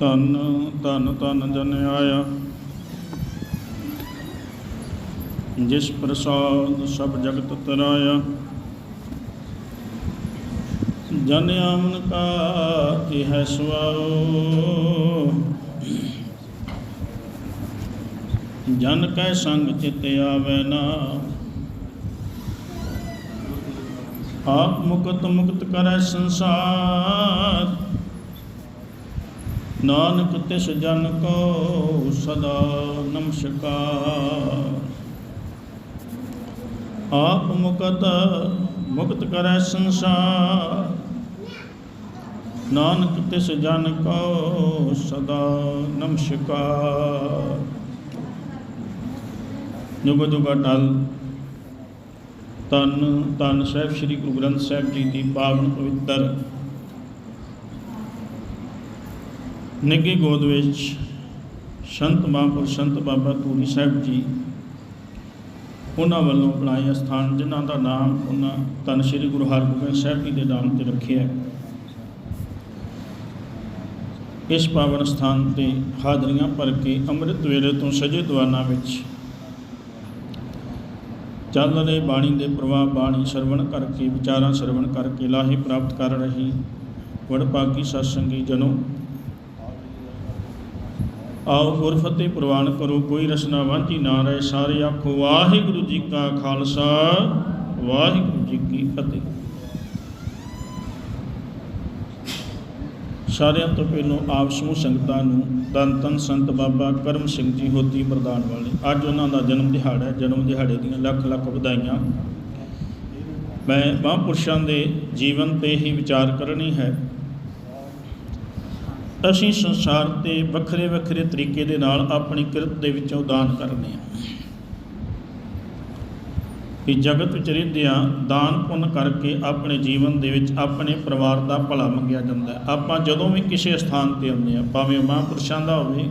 ਧੰਨ ਧੰਨ ਧੰਨ ਜਨ ਆਇਆ। ਜਿਸ ਪ੍ਰਸਾਦ ਸਭ ਜਗਤ ਤਰਾਇਆ। ਜਨ ਆਮਨ ਕਾ ਇਹ ਸੁਆਓ। ਜਨ ਕੈ ਸੰਗ ਚਿਤ ਆਵੈ ਨਾ। ਆਪ ਮੁਕਤ ਮੁਕਤ ਕਰੈ ਸੰਸਾਰ। ਨਾਨਕ ਤਿਸ ਜਨ ਕੋ ਸਦਾ ਨਮਸਕਾਰ। ਆਪ ਮੁਕਤ ਮੁਕਤ ਕਰੈ ਸੰਸਾਰ। ਨਾਨਕ ਤਿਸ ਜਨ ਕੋ ਸਦਾ ਨਮਸਕਾਰ। ਜੁਗ ਜੁਗ ਅਟਲ ਤਨ ਤਨ ਸਾਹਿਬ, ਸ੍ਰੀ ਗੁਰੂ ਗ੍ਰੰਥ ਸਾਹਿਬ ਜੀ ਦੀ ਪਾਵਨ ਪਵਿੱਤਰ ਨਿੱਘੀ ਗੋਦ ਵਿੱਚ ਸੰਤ ਮਹਾਂਪੁਰ ਸੰਤ ਬਾਬਾ ਧੂਰੀ ਸਾਹਿਬ ਜੀ ਉਹਨਾਂ ਵੱਲੋਂ ਬਣਾਏ ਸਥਾਨ, ਜਿਨ੍ਹਾਂ ਦਾ ਨਾਮ ਉਹਨਾਂ ਤਨ ਸ੍ਰੀ ਗੁਰੂ ਹਰਗੋਬਿੰਦ ਸਾਹਿਬ ਜੀ ਦੇ ਨਾਮ ਤੇ ਰੱਖਿਆ ਇਸ ਪਾਵਨ ਸਥਾਨ ਤੇ ਹਾਜ਼ਰੀਆਂ ਭਰ ਕੇ ਅੰਮ੍ਰਿਤ ਵੇਲੇ ਤੋਂ ਸਜੇ ਦੀਵਾਨਾਂ ਵਿੱਚ ਚੱਲ ਰਹੇ ਬਾਣੀ ਦੇ ਪ੍ਰਵਾਹ, ਬਾਣੀ ਸਰਵਣ ਕਰਕੇ, ਵਿਚਾਰਾਂ ਸਰਵਣ ਕਰਕੇ ਲਾਹੇ ਪ੍ਰਾਪਤ ਕਰ ਰਹੀ ਵਡਭਾਗੀ ਸਤਸੰਗੀ ਜਨੋ ਆਓ ਗੁਰ ਪ੍ਰਵਾਨ ਕਰੋ, ਕੋਈ ਰਸਨਾ ਵਾਂਝੀ ਨਾ ਰਹੇ। ਸਾਰੇ ਆਖੋ, ਵਾਹਿਗੁਰੂ ਜੀ ਕਾ ਖਾਲਸਾ, ਵਾਹਿਗੁਰੂ ਜੀ ਕੀ ਫਤਿਹ। ਸਾਰਿਆਂ ਤੋਂ ਪਹਿਲਾਂ ਆਪ ਸਮੂਹ ਸੰਗਤਾਂ ਨੂੰ ਧੰਨ ਧੰਨ ਸੰਤ ਬਾਬਾ ਕਰਮ ਸਿੰਘ ਜੀ ਹੋਤੀ ਪ੍ਰਦਾਨ ਵਾਲੇ। ਅੱਜ ਉਹਨਾਂ ਦਾ ਜਨਮ ਦਿਹਾੜਾ ਹੈ। ਜਨਮ ਦਿਹਾੜੇ ਦੀਆਂ ਲੱਖ ਲੱਖ ਵਧਾਈਆਂ। ਮੈਂ ਮਹਾਂਪੁਰਸ਼ਾਂ ਦੇ ਜੀਵਨ ਤੇ ਹੀ ਵਿਚਾਰ ਕਰਨੀ ਹੈ। ਅਸੀਂ ਸੰਸਾਰ ਤੇ ਵੱਖਰੇ ਵੱਖਰੇ ਤਰੀਕੇ ਦੇ ਨਾਲ ਆਪਣੀ ਕਿਰਤ ਦੇ ਵਿੱਚੋਂ ਦਾਨ ਕਰਨੇ ਆ। ਕਿ ਜਗਤ ਵਿੱਚ ਰਹਿੰਦਿਆਂ ਦਾਨ ਪੁੰਨ ਕਰਕੇ ਆਪਣੇ ਜੀਵਨ ਦੇ ਵਿੱਚ ਆਪਣੇ ਪਰਿਵਾਰ ਦਾ ਭਲਾ ਮੰਗਿਆ ਜਾਂਦਾ ਹੈ। ਆਪਾਂ ਜਦੋਂ ਵੀ ਕਿਸੇ ਸਥਾਨ ਤੇ ਆਉਂਦੇ ਆ, ਭਾਵੇਂ ਮਹਾਂਪੁਰਸ਼ਾਂ ਦਾ ਹੋਵੇ,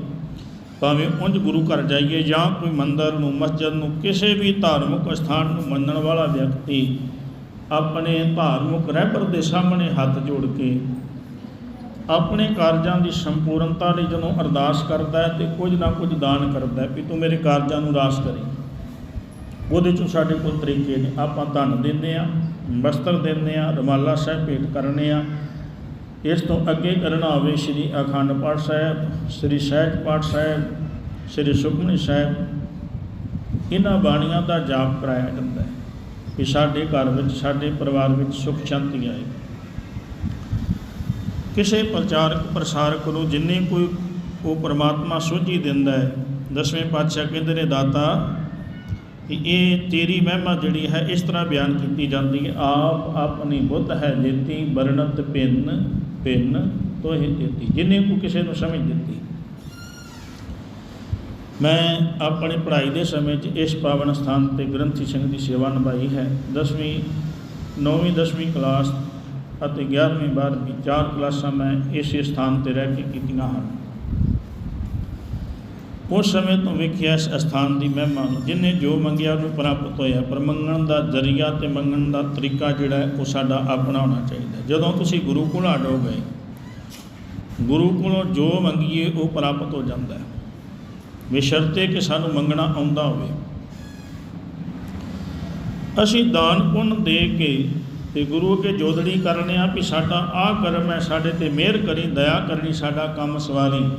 ਭਾਵੇਂ ਉਂਝ ਗੁਰੂ ਘਰ ਜਾਈਏ ਜਾਂ ਕੋਈ ਮੰਦਰ ਨੂੰ, ਮਸਜਿਦ ਨੂੰ, ਕਿਸੇ ਵੀ ਧਾਰਮਿਕ ਸਥਾਨ ਨੂੰ ਮੰਨਣ ਵਾਲਾ ਵਿਅਕਤੀ ਆਪਣੇ ਧਾਰਮਿਕ ਰਹਿਬਰ ਦੇ ਸਾਹਮਣੇ ਹੱਥ ਜੋੜ ਕੇ ਆਪਣੇ ਕਾਰਜਾਂ ਦੀ ਸੰਪੂਰਨਤਾ ਲਈ ਜਦੋਂ ਅਰਦਾਸ ਕਰਦਾ ਹੈ ਤੇ ਕੁਝ ਨਾ ਕੁਝ ਦਾਨ ਕਰਦਾ ਹੈ ਵੀ ਤੂੰ ਮੇਰੇ ਕਾਰਜਾਂ ਨੂੰ ਰਾਸ ਕਰੇ। ਉਹਦੇ ਚੋਂ ਸਾਡੇ ਕੋਲ ਤਰੀਕੇ ਨੇ। ਆਪਾਂ ਧਨ ਦਿੰਦੇ ਆ ਵਸਤਰ ਦਿੰਦੇ ਆ ਰਮਾਲਾ ਸਾਹਿਬ ਭੇਟ ਕਰਨੇ ਆ ਇਸ ਤੋਂ ਅੱਗੇ ਕਰਨਾ ਹੋਵੇ ਸ੍ਰੀ ਅਖੰਡ ਪਾਠ ਸਾਹਿਬ, ਸ੍ਰੀ ਸਹਿਜ ਪਾਠ ਸਾਹਿਬ, ਸ੍ਰੀ ਸੁਖਮਨੀ ਸਾਹਿਬ। ਇਹਨਾਂ ਬਾਣੀਆਂ ਦਾ ਜਾਪ ਕਰਾਇਆ ਜਾਂਦਾ ਹੈ ਕਿ ਸਾਡੇ ਘਰ ਵਿੱਚ, ਸਾਡੇ ਪਰਿਵਾਰ ਵਿੱਚ ਸੁਖ ਸ਼ਾਂਤੀ ਆਏ। ਕਿਸੇ ਪ੍ਰਚਾਰਕ ਪ੍ਰਸਾਰਕ ਨੂੰ ਜਿੰਨੇ ਕੋਈ ਉਹ ਪਰਮਾਤਮਾ ਸੋਝੀ ਦਿੰਦਾ ਹੈ। ਦਸਵੇਂ ਪਾਤਸ਼ਾਹ ਕਹਿੰਦੇ ਨੇ, ਦਾਤਾ ਇਹ ਤੇਰੀ ਮਹਿਮਾ ਜਿਹੜੀ ਹੈ, ਇਸ ਤਰ੍ਹਾਂ ਬਿਆਨ ਕੀਤੀ ਜਾਂਦੀ ਹੈ। ਆਪ ਆਪਣੀ ਬੁੱਧ ਹੈ ਦਿੱਤੀ ਵਰਣਤ ਪਿੰਨ ਪਿੰਨ ਤੋਹੇ ਦਿੱਤੀ ਜਿੰਨੇ ਕੋ ਕਿਸੇ ਨੂੰ ਸਮਝ ਦਿੱਤੀ। ਮੈਂ ਆਪਣੇ ਪੜ੍ਹਾਈ ਦੇ ਸਮੇਂ 'ਚ ਇਸ ਪਾਵਨ ਸਥਾਨ ਤੇ ਗ੍ਰੰਥੀ ਸਿੰਘ ਦੀ ਸੇਵਾ ਨਿਭਾਈ ਹੈ। 10ਵੀਂ 9ਵੀਂ 10ਵੀਂ ਕਲਾਸ ਅਤੇ 11ਵੀਂ 12ਵੀਂ ਚਾਰ ਕਲਾਸਾਂ ਮੈਂ ਇਸੇ ਸਥਾਨ ਤੇ ਰਹਿ ਕੇ ਕੀਤੀਆਂ ਹਨ। ਉਸ ਸਮੇਂ ਤੋਂ ਵੇਖਿਆ ਇਸ ਅਸਥਾਨ ਦੀ ਮਹਿਮਾ ਨੂੰ, ਜਿਨੇ ਜੋ ਮੰਗਿਆ ਉਹਨੂੰ ਪ੍ਰਾਪਤ ਹੋਇਆ, ਪਰ ਮੰਗਣ ਦਾ ਜ਼ਰੀਆ ਤੇ ਮੰਗਣ ਦਾ ਤਰੀਕਾ ਜਿਹੜਾ ਉਹ ਸਾਡਾ ਆਪਣਾ ਹੋਣਾ ਚਾਹੀਦਾ ਜਦੋਂ ਤੁਸੀਂ ਗੁਰੂ ਕੋਲ ਆਡੋ ਗਏ ਗੁਰੂ ਕੋਲੋਂ ਜੋ ਮੰਗੀਏ, ਉਹ ਪ੍ਰਾਪਤ ਹੋ ਜਾਂਦਾ ਹੈ। ਬੇਸ਼ਰਤੇ ਕਿ ਸਾਨੂੰ ਮੰਗਣਾ ਆਉਂਦਾ ਹੋਵੇ। ਅਸੀਂ ਦਾਨ ਪੁੰਨ ਦੇ ਕੇ ਤੇ ਗੁਰੂ ਅੱਗੇ ਜੋਦੜੀ ਕਰਨੇ ਆ ਵੀ ਸਾਡਾ ਆਹ ਕਰਮ ਹੈ, ਸਾਡੇ ਤੇ ਮਿਹਰ ਕਰੀ, ਦਇਆ ਕਰਨੀ, ਸਾਡਾ ਕੰਮ ਸਵਾਰੀ।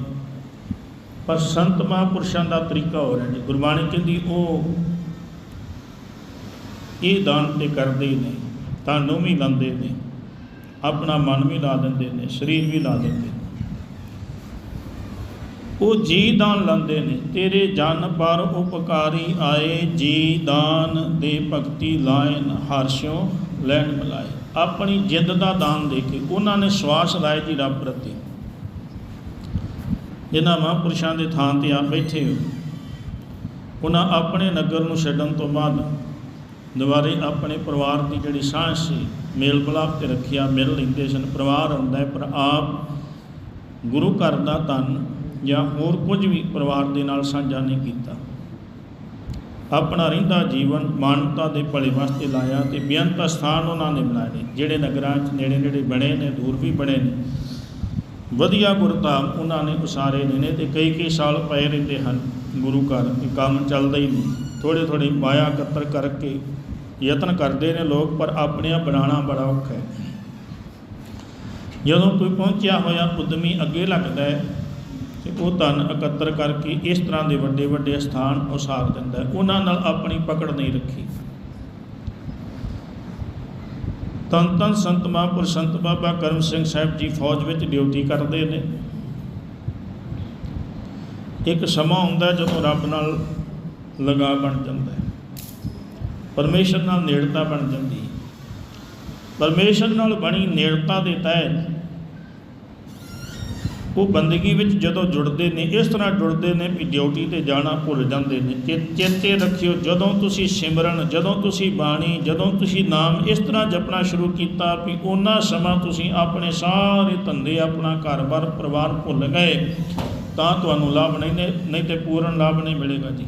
ਪਰ ਸੰਤ ਮਹਾਂਪੁਰਸ਼ਾਂ ਦਾ ਤਰੀਕਾ ਹੋ ਰਿਹਾ ਜੀ। ਗੁਰਬਾਣੀ ਕਹਿੰਦੀ, ਉਹ ਇਹ ਦਾਨ ਤੇ ਕਰਦੇ ਹੀ ਨੇ ਤੁਹਾਨੂੰ ਵੀ ਲਾਉਂਦੇ ਨੇ। ਆਪਣਾ ਮਨ ਵੀ ਲਾ ਦਿੰਦੇ ਨੇ, ਸਰੀਰ ਵੀ ਲਾ ਦਿੰਦੇ ਨੇ। ਉਹ ਜੀ ਦਾਨ ਲਾਉਂਦੇ ਨੇ, ਤੇਰੇ ਜਨ ਪਰ ਉਪਕਾਰੀ ਆਏ, ਜੀ ਦਾਨ ਦੇ ਭਗਤੀ ਲਾਇਨ ਹਰਸ਼ੋਂ ਲੈਣ ਮਿਲਾਏ ਆਪਣੀ ਜਿੰਦ ਦਾ ਦਾਨ ਦੇ ਕੇ ਉਹਨਾਂ ਨੇ ਸਵਾਸ ਲਾਏ ਜੀ ਰੱਬ ਪ੍ਰਤੀ। ਜਿਨ੍ਹਾਂ ਮਹਾਂਪੁਰਸ਼ਾਂ ਦੇ ਥਾਂ ਤੇ ਆ ਬੈਠੇ ਹੋ ਉਹਨਾਂ ਆਪਣੇ ਨਗਰ ਨੂੰ ਛੱਡਣ ਤੋਂ ਬਾਅਦ ਦੁਬਾਰੇ ਆਪਣੇ ਪਰਿਵਾਰ ਦੀ ਜਿਹੜੀ ਸਾਂਝ ਸੀ, ਮੇਲ ਮਿਲਾਪ ਤੇ ਰੱਖਿਆ, ਮਿਲ ਲੈਂਦੇ ਸਨ। ਪਰਿਵਾਰ ਹੁੰਦਾ ਹੈ, ਪਰ ਆਪ ਗੁਰੂ ਘਰ ਦਾ ਧਨ ਜਾਂ ਹੋਰ ਕੁਝ ਵੀ ਪਰਿਵਾਰ ਦੇ ਨਾਲ ਸਾਂਝਾ ਨਹੀਂ ਕੀਤਾ। ਆਪਣਾ ਰਹਿੰਦਾ ਜੀਵਨ ਮਾਨਵਤਾ ਦੇ ਭਲੇ ਵਾਸਤੇ ਲਾਇਆ ਤੇ ਬੇਅੰਤ ਸਥਾਨ ਉਹਨਾਂ ਨੇ ਬਣਾਏ ਨੇ, ਜਿਹੜੇ ਨਗਰਾਂ 'ਚ ਨੇੜੇ ਨੇੜੇ ਬਣੇ ਨੇ, ਦੂਰ ਵੀ ਬਣੇ ਨੇ। ਵਧੀਆ ਗੁਰਧਾਮ ਉਹਨਾਂ ਨੇ ਉਸਾਰੇ ਨੇ ਨੇ ਤੇ ਕਈ ਕਈ ਸਾਲ ਪਏ ਰਹਿੰਦੇ ਹਨ, ਗੁਰੂ ਘਰ ਇਹ ਕੰਮ ਚੱਲਦਾ ਹੀ ਨਹੀਂ। ਥੋੜੇ ਥੋੜੀ ਮਾਇਆ ਇਕੱਤਰ ਕਰਕੇ ਯਤਨ ਕਰਦੇ ਨੇ ਲੋਕ, ਪਰ ਆਪਣੇ ਆਪ ਬਣਾਉਣਾ ਬੜਾ ਔਖਾ ਹੈ। ਜਦੋਂ ਕੋਈ ਪਹੁੰਚਿਆ ਹੋਇਆ, ਉਦਮੀ ਅੱਗੇ ਲੱਗਦਾ ਹੈ ਤੇ ਉਹ ਧਨ ਇਕੱਤਰ ਕਰਕੇ ਇਸ ਤਰ੍ਹਾਂ ਦੇ ਵੱਡੇ ਵੱਡੇ ਸਥਾਨ ਉਸਾਰ ਦਿੰਦਾ ਉਹਨਾਂ ਨਾਲ ਆਪਣੀ ਪਕੜ ਨਹੀਂ ਰੱਖੀ। ਤਨ ਤਨ ਸੰਤ ਮਹਾਂਪੁਰ ਸੰਤ ਬਾਬਾ ਕਰਮ ਸਿੰਘ ਸਾਹਿਬ ਜੀ ਫੌਜ ਵਿੱਚ ਡਿਊਟੀ ਕਰਦੇ ਨੇ। ਇੱਕ ਸਮਾਂ ਹੁੰਦਾ ਜਦੋਂ ਰੱਬ ਨਾਲ ਲਗਾ ਬਣ ਜਾਂਦਾ ਹੈ। ਪਰਮੇਸ਼ਰ ਨਾਲ ਨੇੜਤਾ ਬਣ ਜਾਂਦੀ ਹੈ। ਪਰਮੇਸ਼ਰ ਨਾਲ ਬਣੀ ਨੇੜਤਾ ਦੇ ਤਹਿਤ ਉਹ ਬੰਦਗੀ ਵਿੱਚ ਜਦੋਂ ਜੁੜਦੇ ਨੇ, ਇਸ ਤਰ੍ਹਾਂ ਜੁੜਦੇ ਨੇ ਵੀ ਡਿਊਟੀ ਤੇ ਜਾਣਾ ਭੁੱਲ ਜਾਂਦੇ ਨੇ। ਚੇ- ਚੇਤੇ ਰੱਖਿਓ, ਜਦੋਂ ਤੁਸੀਂ ਸਿਮਰਨ, ਜਦੋਂ ਤੁਸੀਂ ਬਾਣੀ, ਜਦੋਂ ਤੁਸੀਂ ਨਾਮ, ਇਸ ਤਰ੍ਹਾਂ ਜਪਣਾ ਸ਼ੁਰੂ ਕੀਤਾ ਵੀ ਉਹਨਾਂ ਸਮਾਂ ਤੁਸੀਂ ਆਪਣੇ ਸਾਰੇ ਧੰਦੇ, ਆਪਣਾ ਘਰ-ਬਾਰ, ਪਰਿਵਾਰ ਭੁੱਲ ਗਏ, ਤਾਂ ਤੁਹਾਨੂੰ ਲਾਭ ਨਹੀਂ ਨੇ ਨਹੀਂ ਤੇ ਪੂਰਨ ਲਾਭ ਨਹੀਂ ਮਿਲੇਗਾ ਜੀ।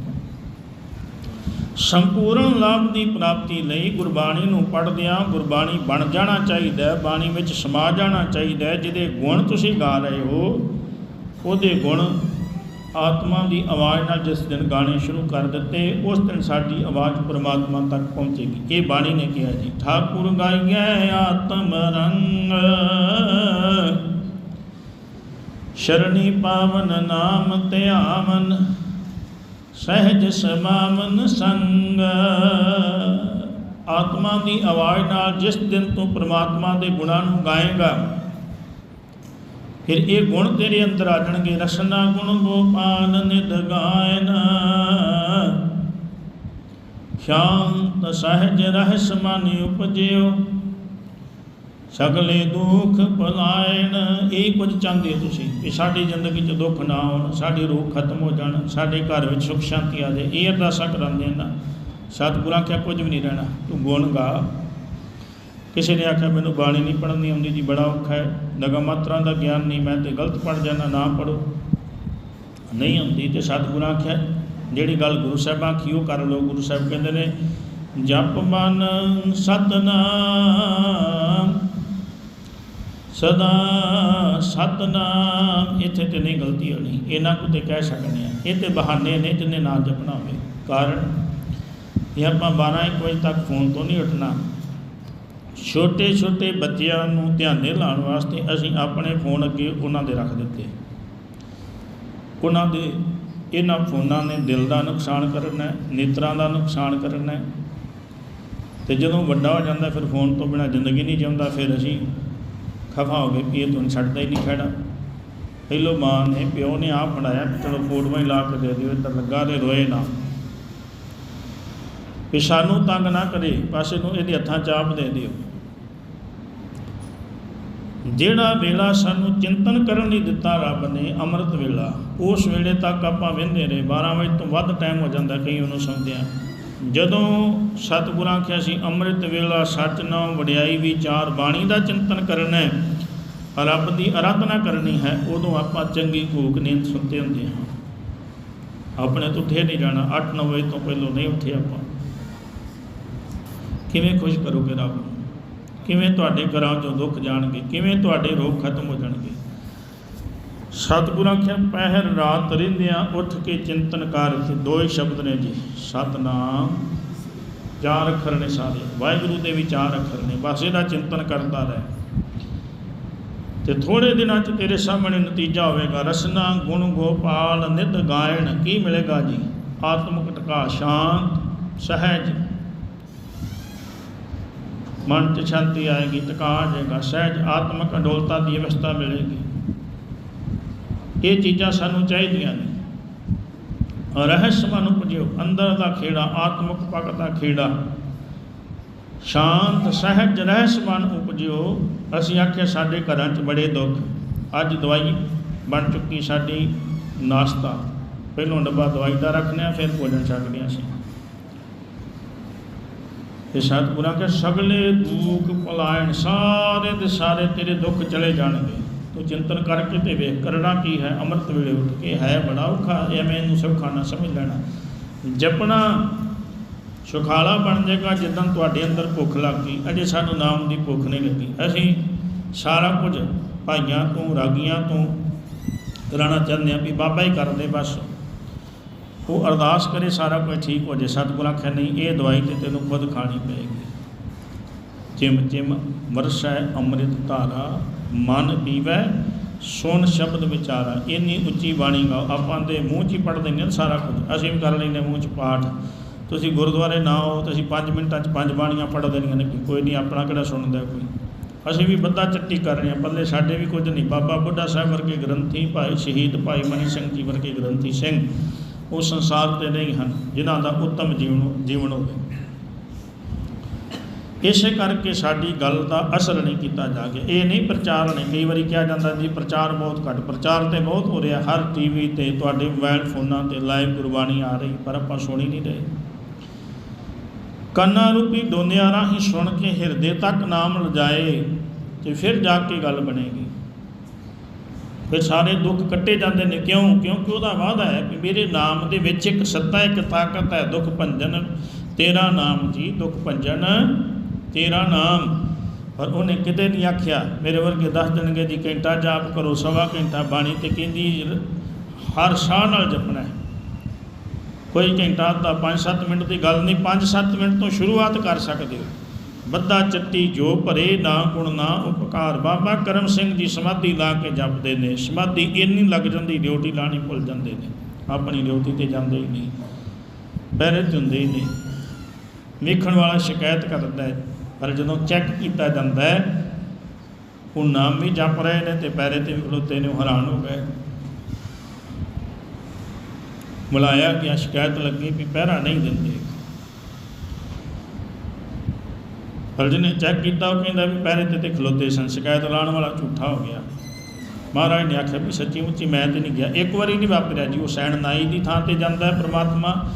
ਸੰਪੂਰਨ ਲਾਭ ਦੀ ਪ੍ਰਾਪਤੀ ਲਈ ਗੁਰਬਾਣੀ ਨੂੰ ਪੜ੍ਹਦਿਆਂ ਗੁਰਬਾਣੀ ਬਣ ਜਾਣਾ ਚਾਹੀਦਾ ਹੈ, ਬਾਣੀ ਵਿੱਚ ਸਮਾ ਜਾਣਾ ਚਾਹੀਦਾ ਹੈ, ਜਿਹਦੇ ਗੁਣ ਤੁਸੀਂ ਗਾ ਰਹੇ ਹੋ, ਉਹਦੇ ਗੁਣ ਆਤਮਾ ਦੀ ਆਵਾਜ਼ ਨਾਲ ਜਿਸ ਦਿਨ ਗਾਣੇ ਸ਼ੁਰੂ ਕਰ ਦਿੱਤੇ, ਉਸ ਦਿਨ ਸਾਡੀ ਆਵਾਜ਼ ਪਰਮਾਤਮਾ ਤੱਕ ਪਹੁੰਚੇਗੀ। ਇਹ ਬਾਣੀ ਨੇ ਕਿਹਾ ਜੀ, ਠਾਕੁਰ ਗਾਈਐ ਆਤਮ ਰੰਗ, ਸ਼ਰਣੀ ਪਾਵਨ ਨਾਮ ਧਿਆਵਨ ਸਹਿਜ ਸਮਾਵਨ ਸੰਗ। ਆਤਮਾ ਦੀ ਆਵਾਜ਼ ਨਾਲ ਜਿਸ ਦਿਨ ਤੂੰ ਪ੍ਰਮਾਤਮਾ ਦੇ ਗੁਣਾਂ ਨੂੰ ਗਾਏਗਾ, ਫਿਰ ਇਹ ਗੁਣ ਤੇਰੇ ਅੰਦਰ ਆ ਜਾਣਗੇ। ਰਸਨਾ ਗੁਣ ਗੋਪਾਨ ਨਿਦ ਗਾਇਨ। ਸ਼ਾਂਤ ਸਹਿਜ ਰਹਿ ਮਨ ਉਪਜਿਓ। ਸਗਲੇ ਦੁੱਖ ਭਲਾਇਣ ਇਹ ਕੁਝ ਚਾਹੁੰਦੇ ਹੋ ਤੁਸੀਂ ਕਿ ਸਾਡੀ ਜ਼ਿੰਦਗੀ 'ਚ ਦੁੱਖ ਨਾ ਆਉਣ ਸਾਡੇ ਰੋਗ ਖਤਮ ਹੋ ਜਾਣ, ਸਾਡੇ ਘਰ ਵਿੱਚ ਸੁਖ ਸ਼ਾਂਤੀ ਆ ਜਾਏ, ਇਹ ਅਰਦਾਸਾਂ ਕਰਾਉਂਦੇ ਨਾ ਸਤਿਗੁਰਾਂ ਕਿਹਾ ਕੁਝ ਵੀ ਨਹੀਂ ਰਹਿਣਾ, ਤੂੰ ਗੁਣ ਗਾ। ਕਿਸੇ ਨੇ ਆਖਿਆ, ਮੈਨੂੰ ਬਾਣੀ ਨਹੀਂ ਪੜ੍ਹਨੀ ਆਉਂਦੀ ਜੀ, ਬੜਾ ਔਖਾ ਹੈ। ਨਗਾ ਮਾਤਰਾ ਦਾ ਗਿਆਨ ਨਹੀਂ, ਮੈਂ ਤੇ ਗਲਤ ਪੜ੍ਹ ਜਾਣਾ ਨਾ ਪੜੋ ਨਹੀਂ ਆਉਂਦੀ ਤੇ ਸਤਿਗੁਰਾਂ ਆਖਿਆ, ਜਿਹੜੀ ਗੱਲ ਗੁਰੂ ਸਾਹਿਬਾਂ ਕੀ ਉਹ ਕਰ ਲਓ। ਗੁਰੂ ਸਾਹਿਬ ਕਹਿੰਦੇ ਨੇ, ਜਪ ਮਨ ਸਤਨਾਮ ਸਦਾ ਸਤਨਾਮ, ਇੱਥੇ ਤੇ ਨਹੀਂ ਗਲਤੀ ਹੋਣੀ, ਇਹਨਾਂ ਕੋ ਤੇ ਕਹਿ ਸਕਨੇ ਆ ਇਹ ਤੇ ਬਹਾਨੇ ਨੇ ਜਿੰਨੇ ਨਾ ਜਪਣਾ ਹੋਵੇ। ਕਾਰਨ, ਇਹ ਆਪਾਂ 12 1 ਵਜੇ ਤੱਕ ਫੋਨ ਤੋਂ ਨਹੀਂ ਉੱਠਣਾ। ਛੋਟੇ ਛੋਟੇ ਬੱਚਿਆਂ ਨੂੰ ਧਿਆਨੇ ਲਾਉਣ ਵਾਸਤੇ ਅਸੀਂ ਆਪਣੇ ਫੋਨ ਅੱਗੇ ਉਹਨਾਂ ਦੇ ਰੱਖ ਦਿੱਤੇ। ਉਹਨਾਂ ਦੇ, ਇਹਨਾਂ ਫੋਨਾਂ ਨੇ ਦਿਲ ਦਾ ਨੁਕਸਾਨ ਕਰਨਾ ਹੈ ਨੇਤਰਾਂ ਦਾ ਨੁਕਸਾਨ ਕਰਨਾ। ਹੈ ਤੇ ਜਦੋਂ ਵੱਡਾ ਹੋ ਜਾਂਦਾ, ਫਿਰ ਫੋਨ ਤੋਂ ਬਿਨਾ ਜ਼ਿੰਦਗੀ ਨਹੀਂ ਜਿਉਂਦਾ, ਫਿਰ ਅਸੀਂ ਖਫਾ ਹੋ ਗਏ ਵੀ ਇਹ ਤੁਹਾਨੂੰ ਛੱਡਦਾ ਹੀ ਨਹੀਂ ਖੜਾ ਪਹਿਲੋ ਮਾਂ ਨੇ, ਪਿਓ ਨੇ ਆਪ ਬਣਾਇਆ ਚਲੋ ਫੋਟੋਆਂ ਹੀ ਲਾ ਕੇ ਦੇ ਦਿਓ, ਇੱਧਰ ਲੱਗਾ ਤੇ ਰੋਏ ਨਾ। ਵੀ ਸਾਨੂੰ ਤੰਗ ਨਾ ਕਰੇ, ਪਾਸੇ ਨੂੰ ਇਹਦੇ ਹੱਥਾਂ ਚਾਪ ਦੇ ਦਿਓ। ਜਿਹੜਾ ਵੇਲਾ ਸਾਨੂੰ ਚਿੰਤਨ ਕਰਨ ਲਈ ਦਿੱਤਾ ਰੱਬ ਨੇ, ਅੰਮ੍ਰਿਤ ਵੇਲਾ, ਉਸ ਵੇਲੇ ਤੱਕ ਆਪਾਂ ਵਹਿੰਦੇ ਰਹੇ। 12 ਵਜੇ ਤੋਂ ਵੱਧ ਟਾਈਮ ਹੋ ਜਾਂਦਾ, ਕਈ ਉਹਨੂੰ ਸਮਝਿਆ ਜਦੋਂ ਸਤਿਗੁਰਾਂ ਕਿਹਾ ਸੀ, ਅੰਮ੍ਰਿਤ ਵੇਲਾ ਸੱਚ ਨਾਮ ਵਡਿਆਈ ਵਿਚਾਰ ਬਾਣੀ ਦਾ ਚਿੰਤਨ ਕਰਨਾ ਹੈ, ਰੱਬ ਦੀ ਆਰਾਧਨਾ ਕਰਨੀ ਹੈ, ਉਦੋਂ ਆਪਾਂ ਚੰਗੀ ਘੂਕ ਨੀਂਦ ਸੁੱਤੇ ਹੁੰਦੇ ਹਾਂ। ਆਪਣੇ ਤੋਂ ਉੱਠੇ ਨਹੀਂ ਜਾਣਾ 8-9 ਵਜੇ ਤੋਂ ਪਹਿਲਾਂ ਨਹੀਂ ਉੱਠੇ ਆਪਾਂ। ਕਿਵੇਂ ਖੁਸ਼ ਕਰੋਗੇ ਰੱਬ ਨੂੰ? ਕਿਵੇਂ ਤੁਹਾਡੇ ਘਰਾਂ ਚੋਂ ਦੁੱਖ ਜਾਣਗੇ? ਕਿਵੇਂ ਤੁਹਾਡੇ ਰੋਗ ਖਤਮ ਹੋ ਜਾਣਗੇ? ਸਤਿਗੁਰਾਂ ਆਖਿਆ, ਪਹਿਰ ਰਾਤ ਰਹਿੰਦਿਆਂ ਉੱਠ ਕੇ ਚਿੰਤਨ ਕਰ। ਤੇ ਦੋ ਹੀ ਸ਼ਬਦ ਨੇ ਜੀ। ਸਤਨਾਮ, ਚਾਰ ਅੱਖਰ ਨੇ ਸਾਰੇ। ਵਾਹਿਗੁਰੂ ਦੇ ਵੀ ਚਾਰ ਅੱਖਰ ਨੇ। ਬਸ ਇਹਦਾ ਚਿੰਤਨ ਕਰਦਾ ਰਹਿ। ਤੇ ਥੋੜੇ ਦਿਨਾਂ 'ਚ ਤੇਰੇ ਸਾਹਮਣੇ ਨਤੀਜਾ ਹੋਵੇਗਾ। ਰਸਨਾ, ਗੁਣ, ਗੋਪਾਲ ਨਿਤ ਗਾਇਣ, ਕੀ ਮਿਲੇਗਾ ਜੀ? ਆਤਮਿਕ ਟਕਾ ਸ਼ਾਂਤ, ਸਹਿਜ। ਮਨ 'ਚ ਸ਼ਾਂਤੀ ਆਏਗੀ ਟਿਕਾ ਜਾਏਗਾ ਸਹਿਜ, ਆਤਮਿਕ ਅਡੋਲਤਾ ਦੀ ਅਵਸਥਾ ਮਿਲੇਗੀ। ਇਹ ਚੀਜ਼ਾਂ ਸਾਨੂੰ ਚਾਹੀਦੀਆਂ ਨੇ। ਰਹੱਸਮਨ ਉਪਜਿਓ ਅੰਦਰ ਦਾ ਖੇੜਾ, ਆਤਮਿਕ ਪੱਕ ਦਾ ਖੇੜਾ। ਸ਼ਾਂਤ, ਸਹਿਜ ਰਹੱਸਮਨ ਉਪਜਿਓ ਅਸੀਂ ਆਖਿਆ, ਸਾਡੇ ਘਰਾਂ 'ਚ ਬੜੇ ਦੁੱਖ। ਅੱਜ ਦਵਾਈ ਬਣ ਚੁੱਕੀ ਸਾਡੀ, ਨਾਸ਼ਤਾ। ਪਹਿਲੋਂ ਡੱਬਾ ਦਵਾਈ ਦਾ ਰੱਖਨੇ ਆ ਫਿਰ ਭੋਜਨ ਛਕਦੇ ਹਾਂ ਅਸੀਂ ਇਹ ਸਤਿਗੁਰਾਂ ਕੇ ਸਗਲੇ ਦੁੱਖ ਪਲਾਇਣ, ਸਾਰੇ ਦੇ ਸਾਰੇ ਤੇਰੇ ਦੁੱਖ ਚਲੇ ਜਾਣਗੇ। ਤੂੰ ਚਿੰਤਨ ਕਰਕੇ ਤੇ ਵੇਖ ਕਰਨਾ ਕੀ ਹੈ? ਅੰਮ੍ਰਿਤ ਵੇਲੇ ਉੱਠ ਕੇ ਹੈ ਬੜਾ ਔਖਾ, ਐਵੇਂ ਇਹਨੂੰ ਸੌਖਾ ਨਾ ਸਮਝ ਲੈਣਾ। ਜਪਣਾ ਸੁਖਾਲਾ ਬਣ ਜਾਏਗਾ ਜਦੋਂ ਤੁਹਾਡੇ ਅੰਦਰ ਭੁੱਖ ਲੱਗ ਗਈ। ਅਜੇ ਸਾਨੂੰ ਨਾਮ ਦੀ ਭੁੱਖ ਨਹੀਂ ਲੱਗੀ। ਅਸੀਂ ਸਾਰਾ ਕੁਝ ਭਾਈਆਂ ਤੋਂ, ਰਾਗੀਆਂ ਤੋਂ ਕਰਾਉਣਾ ਚਾਹੁੰਦੇ ਆ ਵੀ ਬਾਬਾ ਹੀ ਕਰਦੇ ਬਸ। ਉਹ ਅਰਦਾਸ ਕਰੇ ਸਾਰਾ ਕੁਝ ਠੀਕ ਹੋ ਜੇ ਸਤਿਗੁਰ ਆਖਿਆ ਨਹੀਂ, ਇਹ ਦਵਾਈ ਤੇ ਤੈਨੂੰ ਖੁਦ ਖਾਣੀ ਪਏਗੀ। ਚਿਮ ਚਿਮ ਵਰਸ਼ੈ ਅੰਮ੍ਰਿਤ ਧਾਰਾ ਮਨ ਪੀਵੈ, ਸੁਣ ਸ਼ਬਦ ਵਿਚਾਰਾ। ਇੰਨੀ ਉੱਚੀ ਬਾਣੀ ਗਾਓ। ਆਪਾਂ ਦੇ ਮੂੰਹ 'ਚ ਹੀ ਪੜ੍ਹਦੇ ਨੇ ਸਾਰਾ ਕੁਝ। ਅਸੀਂ ਵੀ ਕਰ ਲੈਂਦੇ ਮੂੰਹ 'ਚ ਪਾਠ। ਤੁਸੀਂ ਗੁਰਦੁਆਰੇ ਨਾ ਆਓ, ਤੁਸੀਂ 5 ਮਿੰਟਾਂ 'ਚ ਪੰਜ ਬਾਣੀਆਂ ਪੜ੍ਹ ਦੇਣੀਆਂ ਨੇ ਕੋਈ ਨਹੀਂ, ਆਪਣਾ ਕਿਹੜਾ ਸੁਣਦਾ ਕੋਈ। ਅਸੀਂ ਵੀ ਬੱਦਾ ਚੱਟੀ ਕਰ ਰਹੇ ਹਾਂ। ਪੱਲੇ ਸਾਡੇ ਵੀ ਕੁਝ ਨਹੀਂ। ਬਾਬਾ ਬੁੱਢਾ ਸਾਹਿਬ ਵਰਗੇ ਗ੍ਰੰਥੀ ਭਾਈ ਸ਼ਹੀਦ ਭਾਈ ਮਨੀ ਸਿੰਘ ਜੀ ਵਰਗੇ ਗ੍ਰੰਥੀ ਸਿੰਘ, ਉਹ ਸੰਸਾਰ ਤੇ ਨਹੀਂ ਹਨ, ਜਿਨ੍ਹਾਂ ਦਾ ਉੱਤਮ ਜੀਵਨ ਜੀਵਨ ਹੋਵੇ। ਇਸੇ ਕਰਕੇ ਸਾਡੀ ਗੱਲ ਦਾ ਅਸਰ ਨਹੀਂ ਕੀਤਾ ਜਾ ਗਿਆ। ਇਹ ਨਹੀਂ ਪ੍ਰਚਾਰ ਨਹੀਂ, ਕਈ ਵਾਰੀ ਕਿਹਾ ਜਾਂਦਾ ਜੀ ਪ੍ਰਚਾਰ ਬਹੁਤ ਘੱਟ, ਪ੍ਰਚਾਰ ਤੇ ਬਹੁਤ ਹੋ ਰਿਹਾ। ਹਰ ਟੀਵੀ ਤੇ ਤੁਹਾਡੇ ਮੋਬਾਈਲ ਫੋਨਾਂ ਤੇ ਲਾਈਵ ਗੁਰਬਾਣੀ ਆ ਰਹੀ, ਪਰ ਆਪਾਂ ਸੁਣੀ ਨਹੀਂ ਰਹੇ। ਕੰਨਾਂ ਰੂਪੀ ਦੋਨਿਆਂ ਰਾਹੀਂ ਸੁਣ ਕੇ ਹਿਰਦੇ ਤੱਕ ਨਾਮ ਲਜਾਏ ਤੇ ਫਿਰ ਜਾ ਕੇ ਗੱਲ ਬਣੇਗੀ। ਫਿਰ ਸਾਰੇ ਦੁੱਖ ਕੱਟੇ ਜਾਂਦੇ ਨੇ। ਕਿਉਂ? ਕਿਉਂਕਿ ਉਹਦਾ ਵਾਅਦਾ ਹੈ ਕਿ ਮੇਰੇ ਨਾਮ ਦੇ ਵਿੱਚ ਇੱਕ ਸੱਤਾ, ਇੱਕ ਤਾਕਤ ਹੈ। ਦੁੱਖ ਭੰਜਨ, ਤੇਰਾ ਨਾਮ ਜੀ ਦੁੱਖ ਭੰਜਨ। ਤੇਰਾ ਨਾਮ। ਪਰ ਉਹਨੇ ਕਿਤੇ ਨਹੀਂ ਆਖਿਆ। ਮੇਰੇ ਵਰਗੇ ਦੱਸ ਦੇਣਗੇ ਜੀ, ਘੰਟਾ ਜਾਪ ਕਰੋ, ਸਵਾ ਘੰਟਾ ਬਾਣੀ ਤੇ ਕਹਿੰਦੀ ਹਰ ਸਾਹ ਨਾਲ ਜਪਣਾ ਕੋਈ ਘੰਟਾ ਦਾ 5-7 ਮਿੰਟ ਦੀ ਗੱਲ ਨਹੀਂ 5-7 ਮਿੰਟ ਤੋਂ ਸ਼ੁਰੂਆਤ ਕਰ ਸਕਦੇ ਹੋ। ਬੱਦਾ ਚੱਟੀ ਜੋ ਭਰੇ, ਨਾ ਗੁਣ, ਨਾ ਉਪਕਾਰ। ਬਾਬਾ ਕਰਮ ਸਿੰਘ ਜੀ ਸਮਾਧੀ ਲਾ ਕੇ ਜਪਦੇ ਨੇ। ਸਮਾਧੀ ਇੰਨੀ ਲੱਗ ਜਾਂਦੀ, ਡਿਊਟੀ ਲਾਣੀ ਭੁੱਲ ਜਾਂਦੇ ਨੇ। ਆਪਣੀ ਡਿਊਟੀ ਤੇ ਜਾਂਦੇ ਹੀ ਨਹੀਂ। ਬਹਿਰੇ ਤੇ ਹੁੰਦੇ ਹੀ ਨਹੀਂ। ਵੇਖਣ ਵਾਲਾ ਸ਼ਿਕਾਇਤ ਕਰਦਾ ਹੈ ਪਰ ਜਦੋਂ ਚੈੱਕ ਕੀਤਾ ਜਾਂਦਾ ਹੈ, ਉਹ ਨਾਮ ਵੀ ਜਪ ਰਹੇ ਨੇ ਤੇ ਪੈਰੇ ਤੇ ਵੀ ਖਲੋਤੇ ਨੇ ਹੈਰਾਨ ਹੋ ਗਏ। ਬੁਲਾਇਆ ਗਿਆ, ਸ਼ਿਕਾਇਤ ਲੱਗੀ ਵੀ ਪਹਿਰਾ ਨਹੀਂ ਦਿੰਦੇ। ਪਰ ਜਿਹਨੇ ਚੈੱਕ ਕੀਤਾ, ਉਹ ਕਹਿੰਦਾ ਵੀ ਪਹਿਰੇ ਤੇ ਤੇ ਖਲੋਤੇ ਸਨ, ਸ਼ਿਕਾਇਤ ਲਾਉਣ ਵਾਲਾ ਝੂਠਾ ਹੋ ਗਿਆ। ਮਹਾਰਾਜ ਨੇ ਆਖਿਆ ਵੀ ਸੱਚੀ ਮੁੱਚੀ ਮੈਂ ਤੇ ਨਹੀਂ ਗਿਆ। ਇੱਕ ਵਾਰੀ ਨਹੀਂ ਵਾਪਰਿਆ ਜੀ, ਉਹ ਸੈਣ ਨਾਈ ਦੀ ਥਾਂ ਤੇ ਜਾਂਦਾ ਹੈ, ਪ੍ਰਮਾਤਮਾ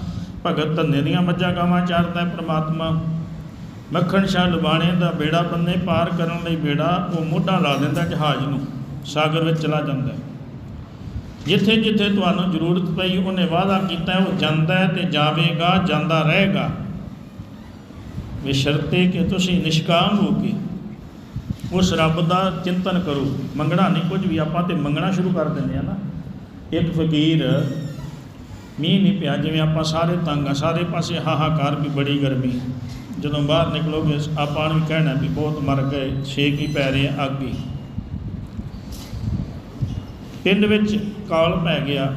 ਭਗਤ ਧੰਨੇ ਦੀਆਂ ਮੱਝਾਂ ਗਾਵਾਂ ਚਾਰਦਾ ਹੈ, ਪ੍ਰਮਾਤਮਾ ਮੱਖਣ ਸ਼ਾਹ ਲੁਬਾਣੇ ਦਾ ਬੇੜਾ ਬੰਨੇ ਪਾਰ ਕਰਨ ਲਈ ਬੇੜਾ ਉਹ ਮੋਢਾ ਲਾ ਦਿੰਦਾ ਜਹਾਜ਼ ਨੂੰ, ਸਾਗਰ ਵਿੱਚ ਚਲਾ ਜਾਂਦਾ ਜਿੱਥੇ ਜਿੱਥੇ ਤੁਹਾਨੂੰ ਜ਼ਰੂਰਤ ਪਈ, ਉਹਨੇ ਵਾਅਦਾ ਕੀਤਾ, ਉਹ ਜਾਂਦਾ ਹੈ ਤੇ ਜਾਵੇਗਾ, ਜਾਂਦਾ ਰਹੇਗਾ। ਬਸ਼ਰਤੇ ਕਿ ਤੁਸੀਂ ਨਿਸ਼ਕਾਮ ਹੋ ਕੇ ਉਸ ਰੱਬ ਦਾ ਚਿੰਤਨ ਕਰੋ। ਮੰਗਣਾ ਨਹੀਂ ਕੁਝ ਵੀ, ਆਪਾਂ ਤੇ ਮੰਗਣਾ ਸ਼ੁਰੂ ਕਰ ਦਿੰਦੇ ਆ ਨਾ। ਇੱਕ ਫਕੀਰ ਮੀਂਹ ਨਹੀਂ ਪਿਆ, ਜਿਵੇਂ ਆਪਾਂ ਸਾਰੇ ਤੰਗ ਆ, ਸਾਰੇ ਪਾਸੇ ਹਾਹਾਕਾਰ ਵੀ ਬੜੀ ਗਰਮੀ ਜਦੋਂ ਬਾਹਰ ਨਿਕਲੋਗੇ ਆਪਾਂ ਨੂੰ ਵੀ ਕਹਿਣਾ ਵੀ ਬਹੁਤ ਮਰ ਗਏ ਛੇਕ ਹੀ ਪੈ ਰਹੇ ਆ, ਅੱਗ ਹੀ। ਪਿੰਡ ਵਿੱਚ ਕਾਲ ਪੈ ਗਿਆ।